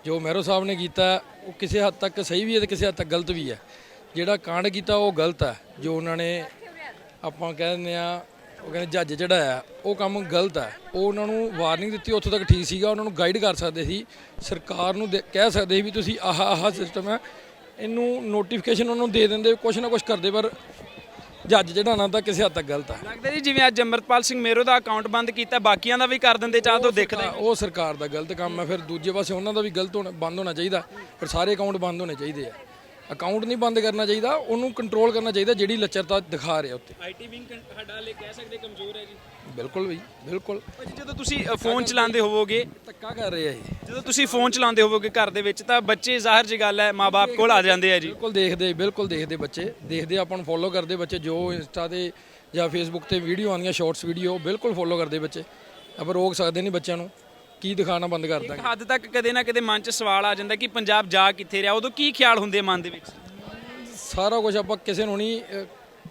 ਜੋ ਮਹਿਰੋ ਸਾਹਿਬ ਨੇ ਕੀਤਾ ਉਹ ਕਿਸੇ ਹੱਦ ਤੱਕ ਸਹੀ ਵੀ ਹੈ ਤੇ ਕਿਸੇ ਹੱਦ ਤੱਕ ਗਲਤ ਵੀ ਹੈ। ਜਿਹੜਾ ਕਾਂਡ ਕੀਤਾ ਉਹ ਗਲਤ ਹੈ। ਜੋ ਉਹਨਾਂ ਨੇ ਆਪਾਂ ਕਹਿ ਦਿੰਦੇ ਆ ਉਹ ਕਹਿੰਦੇ ਜੱਜ ਜਿਹੜਾ ਆ ਉਹ ਕੰਮ ਗਲਤ ਹੈ ਉਹ ਉਹਨਾਂ ਨੂੰ ਵਾਰਨਿੰਗ ਦਿੱਤੀ ਉੱਥੋਂ ਤੱਕ ਠੀਕ ਸੀਗਾ ਉਹਨਾਂ ਨੂੰ ਗਾਈਡ ਕਰ ਸਕਦੇ ਸੀ। ਸਰਕਾਰ ਨੂੰ ਦੇ- ਕਹਿ ਸਕਦੇ ਸੀ ਵੀ ਤੁਸੀਂ ਆਹ ਆਹ ਸਿਸਟਮ ਹੈ ਇਹਨੂੰ ਨੋਟੀਫਿਕੇਸ਼ਨ ਉਹਨੂੰ ਦੇ ਦਿੰਦੇ ਕੁਛ ਨਾ ਕੁਛ ਕਰਦੇ ਪਰ ਜੱਜ ਜਿਹੜਾ ਨਾ ਤਾਂ ਕਿਸੇ ਹੱਦ ਤੱਕ ਗਲਤ ਹੈ ਲੱਗਦਾ ਜੀ ਜਿਵੇਂ ਅੱਜ ਅੰਮ੍ਰਿਤਪਾਲ ਸਿੰਘ ਮੇਰੋ ਦਾ ਅਕਾਊਂਟ ਬੰਦ ਕੀਤਾ ਬਾਕੀਆਂ ਦਾ ਵੀ ਕਰ ਦਿੰਦੇ ਚਾਹ ਤੋਂ ਦੇਖਦੇ ਉਹ ਸਰਕਾਰ ਦਾ ਗਲਤ ਕੰਮ ਹੈ ਫਿਰ ਦੂਜੇ ਪਾਸੇ ਉਹਨਾਂ ਦਾ ਵੀ ਗਲਤ ਹੋਣਾ ਬੰਦ ਹੋਣਾ ਚਾਹੀਦਾ। ਫਿਰ ਸਾਰੇ ਅਕਾਊਂਟ ਬੰਦ ਹੋਣੇ ਚਾਹੀਦੇ ਆ। ਅਕਾਊਂਟ ਨਹੀਂ ਬੰਦ ਕਰਨਾ ਚਾਹੀਦਾ ਉਹਨੂੰ ਕੰਟਰੋਲ ਕਰਨਾ ਚਾਹੀਦਾ ਜਿਹੜੀ ਲੱਚਰਤਾ ਦਿਖਾ ਰਿਹਾ ਉੱਤੇ। ਆਈਟੀ ਵਿੰਗ ਸਾਡਾ ਲੈ ਕਹਿ ਸਕਦੇ ਕਮਜ਼ੋਰ ਹੈ ਜੀ। ਬਿਲਕੁਲ ਵੀ ਬਿਲਕੁਲ। ਭਾਜੀ ਜਦੋਂ ਤੁਸੀਂ ਫੋਨ ਚਲਾਉਂਦੇ ਹੋਵੋਗੇ ਧੱਕਾ ਕਰ ਰਹੇ ਆ ਇਹ। ਜਦੋਂ ਤੁਸੀਂ ਫੋਨ ਚਲਾਉਂਦੇ ਹੋਵੋਗੇ ਘਰ ਦੇ ਵਿੱਚ ਤਾਂ ਬੱਚੇ ਜ਼ਾਹਰ ਜੀ ਗੱਲ ਹੈ ਮਾਪੇ ਕੋਲ ਆ ਜਾਂਦੇ ਆ ਜੀ। ਬਿਲਕੁਲ ਦੇਖਦੇ ਬਿਲਕੁਲ ਦੇਖਦੇ ਬੱਚੇ। ਦੇਖਦੇ ਆਪਾਂ ਨੂੰ ਫੋਲੋ ਕਰਦੇ ਬੱਚੇ ਜੋ ਇੰਸਟਾ ਤੇ ਜਾਂ ਫੇਸਬੁੱਕ ਤੇ ਵੀਡੀਓ ਆਉਂਦੀਆਂ ਸ਼ਾਰਟਸ ਵੀਡੀਓ ਬਿਲਕੁਲ ਫੋਲੋ ਕਰਦੇ ਬੱਚੇ। ਆਪਾਂ ਰੋਕ ਸਕਦੇ ਨਹੀਂ ਬੱਚਿਆਂ ਨੂੰ। ਕੀ ਦਿਖਾਣਾ ਬੰਦ ਕਰ ਦਾਂਗੇ? ਹੱਦ ਤੱਕ ਕਦੇ ਨਾ ਕਦੇ ਮਨ 'ਚ ਸਵਾਲ ਆ ਜਾਂਦਾ ਕਿ ਪੰਜਾਬ ਜਾ ਕਿੱਥੇ ਰਿਹਾ ਉਦੋਂ ਕੀ ਖਿਆਲ ਹੁੰਦੇ ਆ ਮਨ ਦੇ ਵਿੱਚ? ਸਾਰਾ ਕੁਝ ਆਪਾਂ ਕਿਸੇ ਨੂੰ ਨਹੀਂ ਅਹ,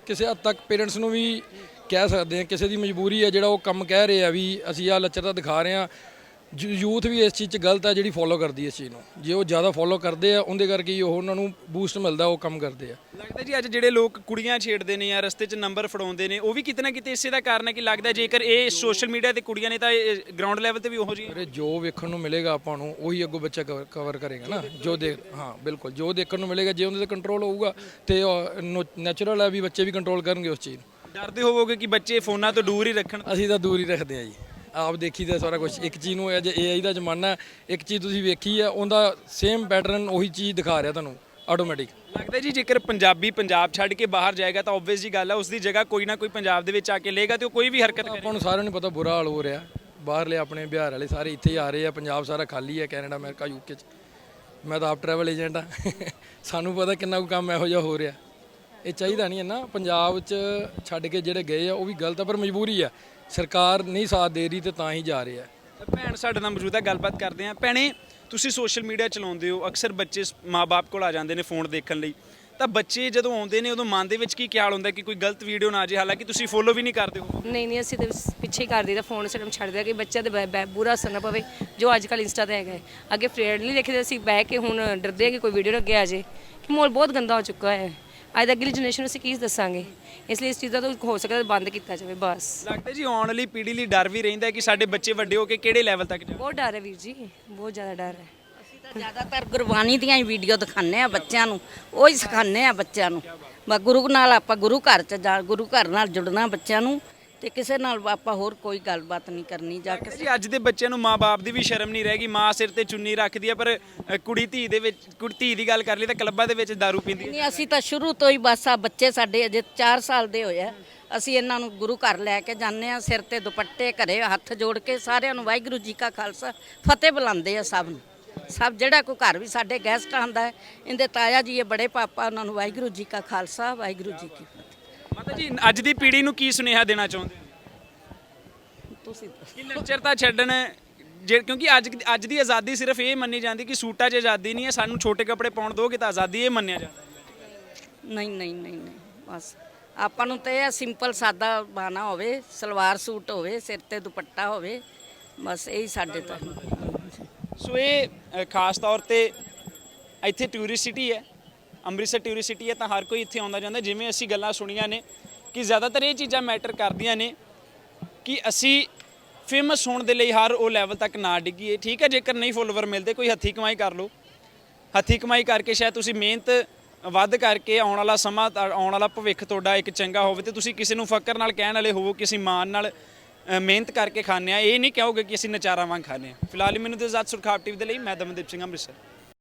ਕਿਸੇ ਹੱਦ ਤੱਕ ਪੇਰੈਂਟਸ ਨੂੰ ਵੀ ਕਹਿ ਸਕਦੇ ਹਾਂ ਕਿਸੇ ਦੀ ਮਜਬੂਰੀ ਹੈ ਜਿਹੜਾ ਉਹ ਕੰਮ ਕਹਿ ਰਹੇ ਆ ਵੀ ਅਸੀਂ ਆ ਲੱਚਰਤਾ ਦਿਖਾ ਰਹੇ ਆ ਯੂਥ ਵੀ ਇਸ ਚੀਜ਼ 'ਚ ਗਲਤ ਹੈ ਜਿਹੜੀ ਫੋਲੋ ਕਰਦੀ ਹੈ ਇਸ ਚੀਜ਼ ਨੂੰ। ਜੇ ਉਹ ਜ਼ਿਆਦਾ ਫੋਲੋ ਕਰਦੇ ਆ ਉਹਦੇ ਕਰਕੇ ਹੀ ਉਹ ਉਹਨਾਂ ਨੂੰ ਬੂਸਟ ਮਿਲਦਾ ਉਹ ਕੰਮ ਕਰਦੇ ਆ। ਲੱਗਦਾ ਜੀ ਅੱਜ ਜਿਹੜੇ ਲੋਕ ਕੁੜੀਆਂ ਛੇੜਦੇ ਨੇ ਜਾਂ ਰਸਤੇ 'ਚ ਨੰਬਰ ਫੜਾਉਂਦੇ ਨੇ ਉਹ ਵੀ ਕਿਤੇ ਨਾ ਕਿਤੇ ਇਸੇ ਦਾ ਕਾਰਨ ਹੈ ਕਿ ਲੱਗਦਾ ਜੇਕਰ ਇਹ ਸੋਸ਼ਲ ਮੀਡੀਆ ਤੇ ਕੁੜੀਆਂ ਨੇ ਤਾਂ ਗਰਾਊਂਡ ਲੈਵਲ ਤੇ ਵੀ ਉਹੋ ਜਿਹੀ ਅਰੇ ਜੋ ਵੇਖਣ ਨੂੰ ਮਿਲੇਗਾ ਆਪਾਂ ਨੂੰ ਉਹੀ ਅੱਗੋਂ ਬੱਚਾ ਕਵਰ ਕਰੇਗਾ ਨਾ। ਜੋ ਦੇਖ ਹਾਂ ਬਿਲਕੁਲ। ਜੋ ਦੇਖਣ ਨੂੰ ਮਿਲੇਗਾ ਜੇ ਉਹਦੇ ਤੇ ਕੰਟਰੋਲ ਹੋਊਗਾ ਤੇ ਨੈਚੁਰਲ ਹੈ ਵੀ ਬੱਚੇ ਵੀ ਕੰਟਰੋਲ ਕਰਨਗੇ ਉਸ ਚੀਜ਼ ਨੂੰ। ਡਰਦੇ ਹੋਵੋਗੇ ਕਿ ਬੱਚੇ ਫੋਨਾਂ ਤੋਂ ਦੂਰ ਹੀ ਰੱਖਣ? ਅਸੀਂ ਤਾਂ ਦੂਰ ਹੀ ਰੱਖਦੇ ਆ ਜੀ। ਆਪ ਦੇਖੀਦਾ ਸਾਰਾ ਕੁਝ ਇੱਕ ਚੀਜ਼ ਨੂੰ ਅਜੇ ਏਆਈ ਦਾ ਜ਼ਮਾਨਾ ਹੈ ਇੱਕ ਚੀਜ਼ ਤੁਸੀਂ ਵੇਖੀ ਹੈ ਉਹਦਾ ਸੇਮ ਪੈਟਰਨ ਉਹੀ ਚੀਜ਼ ਦਿਖਾ ਰਿਹਾ ਤੁਹਾਨੂੰ ਆਟੋਮੈਟਿਕ ਲੱਗਦਾ ਜੀ ਜੇਕਰ ਪੰਜਾਬੀ ਪੰਜਾਬ ਛੱਡ ਕੇ ਬਾਹਰ ਜਾਏਗਾ ਤਾਂ ਆਬਵੀਅਸ ਜੀ ਗੱਲ ਹੈ ਉਸ ਦੀ ਜਗ੍ਹਾ ਕੋਈ ਨਾ ਕੋਈ ਪੰਜਾਬ ਦੇ ਵਿੱਚ ਆ ਕੇ ਲਏਗਾ ਤੇ ਉਹ ਕੋਈ ਵੀ ਹਰਕਤ ਆਪਾਂ ਨੂੰ ਸਾਰਿਆਂ ਨੂੰ ਪਤਾ ਬੁਰਾ ਹਾਲ ਹੋ ਰਿਹਾ। ਬਾਹਰਲੇ ਆਪਣੇ ਬਿਹਾਰ ਵਾਲੇ ਸਾਰੇ ਇੱਥੇ ਹੀ ਆ ਰਹੇ ਆ ਪੰਜਾਬ ਸਾਰਾ ਖਾਲੀ ਹੈ ਕੈਨੇਡਾ ਅਮਰੀਕਾ ਯੂਕੇ ਚ। ਮੈਂ ਤਾਂ ਆਪ ਟਰੈਵਲ ਏਜੰਟ ਆ। *laughs* ਸਾਨੂੰ ਪਤਾ ਕਿੰਨਾ ਕੁ ਕੰਮ ਇਹੋ ਜਿਹਾ ਹੋ ਰਿਹਾ। ਇਹ ਚਾਹੀਦਾ ਨਹੀਂ ਹੈ ਨਾ ਪੰਜਾਬ ਚ ਛੱਡ ਕੇ ਜਿਹੜੇ ਗਏ ਆ ਉਹ ਵੀ ਗਲਤ ਆ ਪਰ ਮਜਬੂਰੀ ਆ। ਸਰਕਾਰ ਨਹੀਂ ਸਾਥ ਦੇ ਰਹੀ ਤੇ ਤਾਂ ਹੀ ਜਾ ਰਹੇ ਆ ਭੈਣ ਸਾਡੇ ਨਾਲ ਮੌਜੂਦ ਹੈ ਗੱਲਬਾਤ ਕਰਦੇ ਹਾਂ। ਭੈਣੇ ਤੁਸੀਂ ਸੋਸ਼ਲ ਮੀਡੀਆ ਚਲਾਉਂਦੇ ਹੋ ਅਕਸਰ ਬੱਚੇ ਮਾਪੇ ਕੋਲ ਆ ਜਾਂਦੇ ਨੇ ਫੋਨ ਦੇਖਣ ਲਈ। ਤਾਂ ਬੱਚੇ ਜਦੋਂ ਆਉਂਦੇ ਨੇ ਉਦੋਂ ਮਨ ਦੇ ਵਿੱਚ ਕੀ ਖਿਆਲ ਹੁੰਦਾ ਕਿ ਕੋਈ ਗਲਤ ਵੀਡੀਓ ਨਾ ਆ ਜੇ? ਹਾਲਾਂਕਿ ਤੁਸੀਂ ਫੋਲੋ ਵੀ ਨਹੀਂ ਕਰਦੇ ਹੋ। ਨਹੀਂ ਨਹੀਂ ਅਸੀਂ ਤਾਂ ਪਿੱਛੇ ਹੀ ਕਰ ਦਈਦਾ ਫੋਨ ਸਿਰਮ ਛੱਡ ਦਿਆ ਕਿ ਬੱਚਿਆਂ ਦੇ ਬੈ- ਬੈ- ਬੁਰਾ ਅਸਰ ਨਾ ਪਵੇ ਜੋ ਅੱਜ ਕੱਲ ਇੰਸਟਾ ਤੇ ਹੈਗਾ ਹੈ। ਅੱਗੇ ਫ੍ਰੈਂਡਲੀ ਦੇਖਦੇ ਸੀ ਬਹਿ ਕੇ ਹੁਣ ਡਰਦੇ ਆ ਕਿ ਕੋਈ ਵੀਡੀਓ ਨਾ ਅੱਗੇ ਆ ਜੇ। ਕਿ ਮਾਹੌਲ ਬਹੁਤ ਗੰਦਾ ਹੋ ਚੁੱਕਾ ਹੈ। ਅੱਜ ਦੀ ਅਗਲੀ ਜਨਰੇਸ਼ਨ ਨੂੰ ਅਸੀਂ ਕੀ ਦੱਸਾਂਗੇ? ਇਸ ਲਈ ਇਸ ਚੀਜ਼ ਦਾ ਤਾਂ ਹੋ ਸਕਦਾ ਬੰਦ ਕੀਤਾ ਜਾਵੇ ਬਸ। ਲੱਗਦਾ ਜੀ ਆਉਣ ਵਾਲੀ ਪੀੜ੍ਹੀ ਲਈ ਡਰ ਵੀ ਰਹਿੰਦਾ ਕਿ ਸਾਡੇ ਬੱਚੇ ਵੱਡੇ ਹੋ ਕੇ ਕਿਹੜੇ ਲੈਵਲ ਤੱਕ ਜਾਣ। ਬਹੁਤ ਡਰ ਹੈ ਵੀਰ ਜੀ ਬਹੁਤ ਜ਼ਿਆਦਾ ਡਰ ਹੈ। ਤਾਂ ਜ਼ਿਆਦਾਤਰ ਗੁਰਬਾਣੀ ਦੀਆਂ ਹੀ ਵੀਡੀਓ ਦਿਖਾਉਂਦੇ ਆ ਬੱਚਿਆਂ ਨੂੰ ਉਹ ਹੀ ਸਿਖਾਉਂਦੇ ਆ ਬੱਚਿਆਂ ਨੂੰ। ਬਸ ਗੁਰੂ ਨਾਲ ਆਪਾਂ ਗੁਰੂ ਘਰ ਚ ਜਾ ਗੁਰੂ ਘਰ ਨਾਲ ਜੁੜਨਾ ਬੱਚਿਆਂ ਨੂੰ। ਤੇ ਕਿਸੇ ਨਾਲ ਆਪਾਂ ਹੋਰ ਕੋਈ ਗੱਲਬਾਤ ਨਹੀਂ ਕਰਨੀ ਜਾ ਕੇ ਜੀ ਅੱਜ ਦੇ ਬੱਚਿਆਂ ਨੂੰ ਮਾਪੇ ਦੀ ਵੀ ਸ਼ਰਮ ਨਹੀਂ ਰਹੇਗੀ ਮਾਂ ਸਿਰ ਤੇ ਚੁੰਨੀ ਰੱਖਦੀ ਹੈ ਪਰ ਅ, ਕੁੜੀ ਧੀ ਦੇ ਵਿੱਚ ਕੁੜੀ ਧੀ ਦੀ ਗੱਲ ਕਰ ਲਈ ਤਾਂ ਕਲੱਬਾਂ ਦੇ ਵਿੱਚ ਦਾਰੂ ਪੀਂਦੀ ਹੈ ਨਹੀਂ ਅਸੀਂ ਤਾਂ ਸ਼ੁਰੂ ਤੋਂ ਹੀ ਬਸ ਆ ਬੱਚੇ ਸਾਡੇ ਅਜੇ 4 ਸਾਲ ਦੇ ਹੋਏ ਆ। ਅਸੀਂ ਇਹਨਾਂ ਨੂੰ ਗੁਰੂ ਘਰ ਲੈ ਕੇ ਜਾਂਦੇ ਆ ਸਿਰ ਤੇ ਦੁਪੱਟੇ ਘਰੇ ਹੱਥ ਜੋੜ ਕੇ ਸਾਰਿਆਂ ਨੂੰ ਵਾਹਿਗੁਰੂ ਜੀ ਕਾ ਖਾਲਸਾ ਫਤਿਹ ਬੁਲਾਉਂਦੇ ਆ ਸਭ ਨੂੰ। ਸਭ ਜਿਹੜਾ ਕੋਈ ਘਰ ਵੀ ਸਾਡੇ ਗੈਸਟ ਆਂਦਾ ਹੈ ਇਹਦੇ ਤਾਇਆ ਜੀ ਇਹ ਬੜੇ ਪਾਪਾ ਉਹਨਾਂ ਨੂੰ ਵਾਹਿਗੁਰੂ ਜੀ ਕਾ ਖਾਲਸਾ ਵਾਹਿਗੁਰੂ ਜੀ ਕੀ ਫਤਿਹ। ਮਾਤਾ ਜੀ ਅੱਜ ਦੀ ਪੀੜ੍ਹੀ ਨੂੰ ਕੀ ਸੁਨੇਹਾ ਦੇਣਾ ਚਾਹੁੰਦੇ ਹੋ? ਤੁਸੀਂ ਕਿ ਲੱਚਰਤਾ ਛੱਡਣ ਜੇ ਕਿਉਂਕਿ ਅੱਜ ਅੱਜ ਦੀ ਆਜ਼ਾਦੀ ਸਿਰਫ ਇਹ ਮੰਨੀ ਜਾਂਦੀ ਕਿ ਸੂਟਾਂ 'ਚ ਆਜ਼ਾਦੀ ਨਹੀਂ ਹੈ ਸਾਨੂੰ ਛੋਟੇ ਕੱਪੜੇ ਪਾਉਣ ਦੋਗੇ ਤਾਂ ਆਜ਼ਾਦੀ ਇਹ ਮੰਨਿਆ ਜਾਂਦਾ। ਨਹੀਂ ਨਹੀਂ ਨਹੀਂ ਨਹੀਂ ਬਸ। ਆਪਾਂ ਨੂੰ ਤੇ ਇਹ ਸਿੰਪਲ ਸਾਦਾ ਬਾਣਾ ਹੋਵੇ ਸਲਵਾਰ ਸੂਟ ਹੋਵੇ ਸਿਰ ਤੇ ਦੁਪੱਟਾ ਹੋਵੇ ਬਸ ਇਹੀ ਸਾਡੇ ਤਾਂ। ਸੋ ਇਹ ਅ, ਖਾਸ ਤੌਰ ਤੇ ਇੱਥੇ ਟੂਰਿਸਟ ਸਿਟੀ ਹੈ। ਅੰਮ੍ਰਿਤਸਰ ਟੂਰਿਸਟ ਸਿਟੀ ਹੈ ਤਾਂ ਹਰ ਕੋਈ ਇੱਥੇ ਆਉਂਦਾ ਜਾਂਦਾ। ਜਿਵੇਂ ਅਸੀਂ ਗੱਲਾਂ ਸੁਣੀਆਂ ਨੇ ਕਿ ਜ਼ਿਆਦਾਤਰ ਇਹ ਚੀਜ਼ਾਂ ਮੈਟਰ ਕਰਦੀਆਂ ਨੇ ਕਿ ਅਸੀਂ ਫੇਮਸ ਹੋਣ ਦੇ ਲਈ ਹਰ ਉਹ ਲੈਵਲ ਤੱਕ ਨਾ ਡਿੱਗੀਏ। ਠੀਕ ਹੈ, ਜੇਕਰ ਨਹੀਂ ਫੋਲੋਵਰ ਮਿਲਦੇ, ਕੋਈ ਹੱਥੀ ਕਮਾਈ ਕਰ ਲਓ। ਹੱਥੀ ਕਮਾਈ ਕਰਕੇ ਸ਼ਾਇਦ ਤੁਸੀਂ ਮਿਹਨਤ ਵੱਧ ਕਰਕੇ ਆਉਣ ਵਾਲਾ ਸਮਾਂ ਆਉਣ ਵਾਲਾ ਭਵਿੱਖ ਤੁਹਾਡਾ ਇੱਕ ਚੰਗਾ ਹੋਵੇ ਤੇ ਤੁਸੀਂ ਕਿਸੇ ਨੂੰ ਫਕਰ ਨਾਲ ਕਹਿਣ ਵਾਲੇ ਹੋਵੋ ਕਿਸੇ ਅਸੀਂ ਮਾਣ ਨਾਲ ਮਿਹਨਤ ਕਰਕੇ ਖਾਂਦੇ ਆ ਇਹ ਨਹੀਂ ਕਹੋਗੇ ਕਿ ਅਸੀਂ ਨਚਾਰਾਂ ਵਾਂਗ ਖਾਂਦੇ ਆ ਫਿਲਹਾਲ ਮੈਨੂੰ ਤੇ ਆਜ਼ਾਦ ਸੁਰਖਾਬ ਟੀਵੀ ਦੇ ਲਈ, ਮੈਂ ਦਮਨਦੀਪ ਸਿੰਘ ਅੰਮ੍ਰਿਤਸਰ।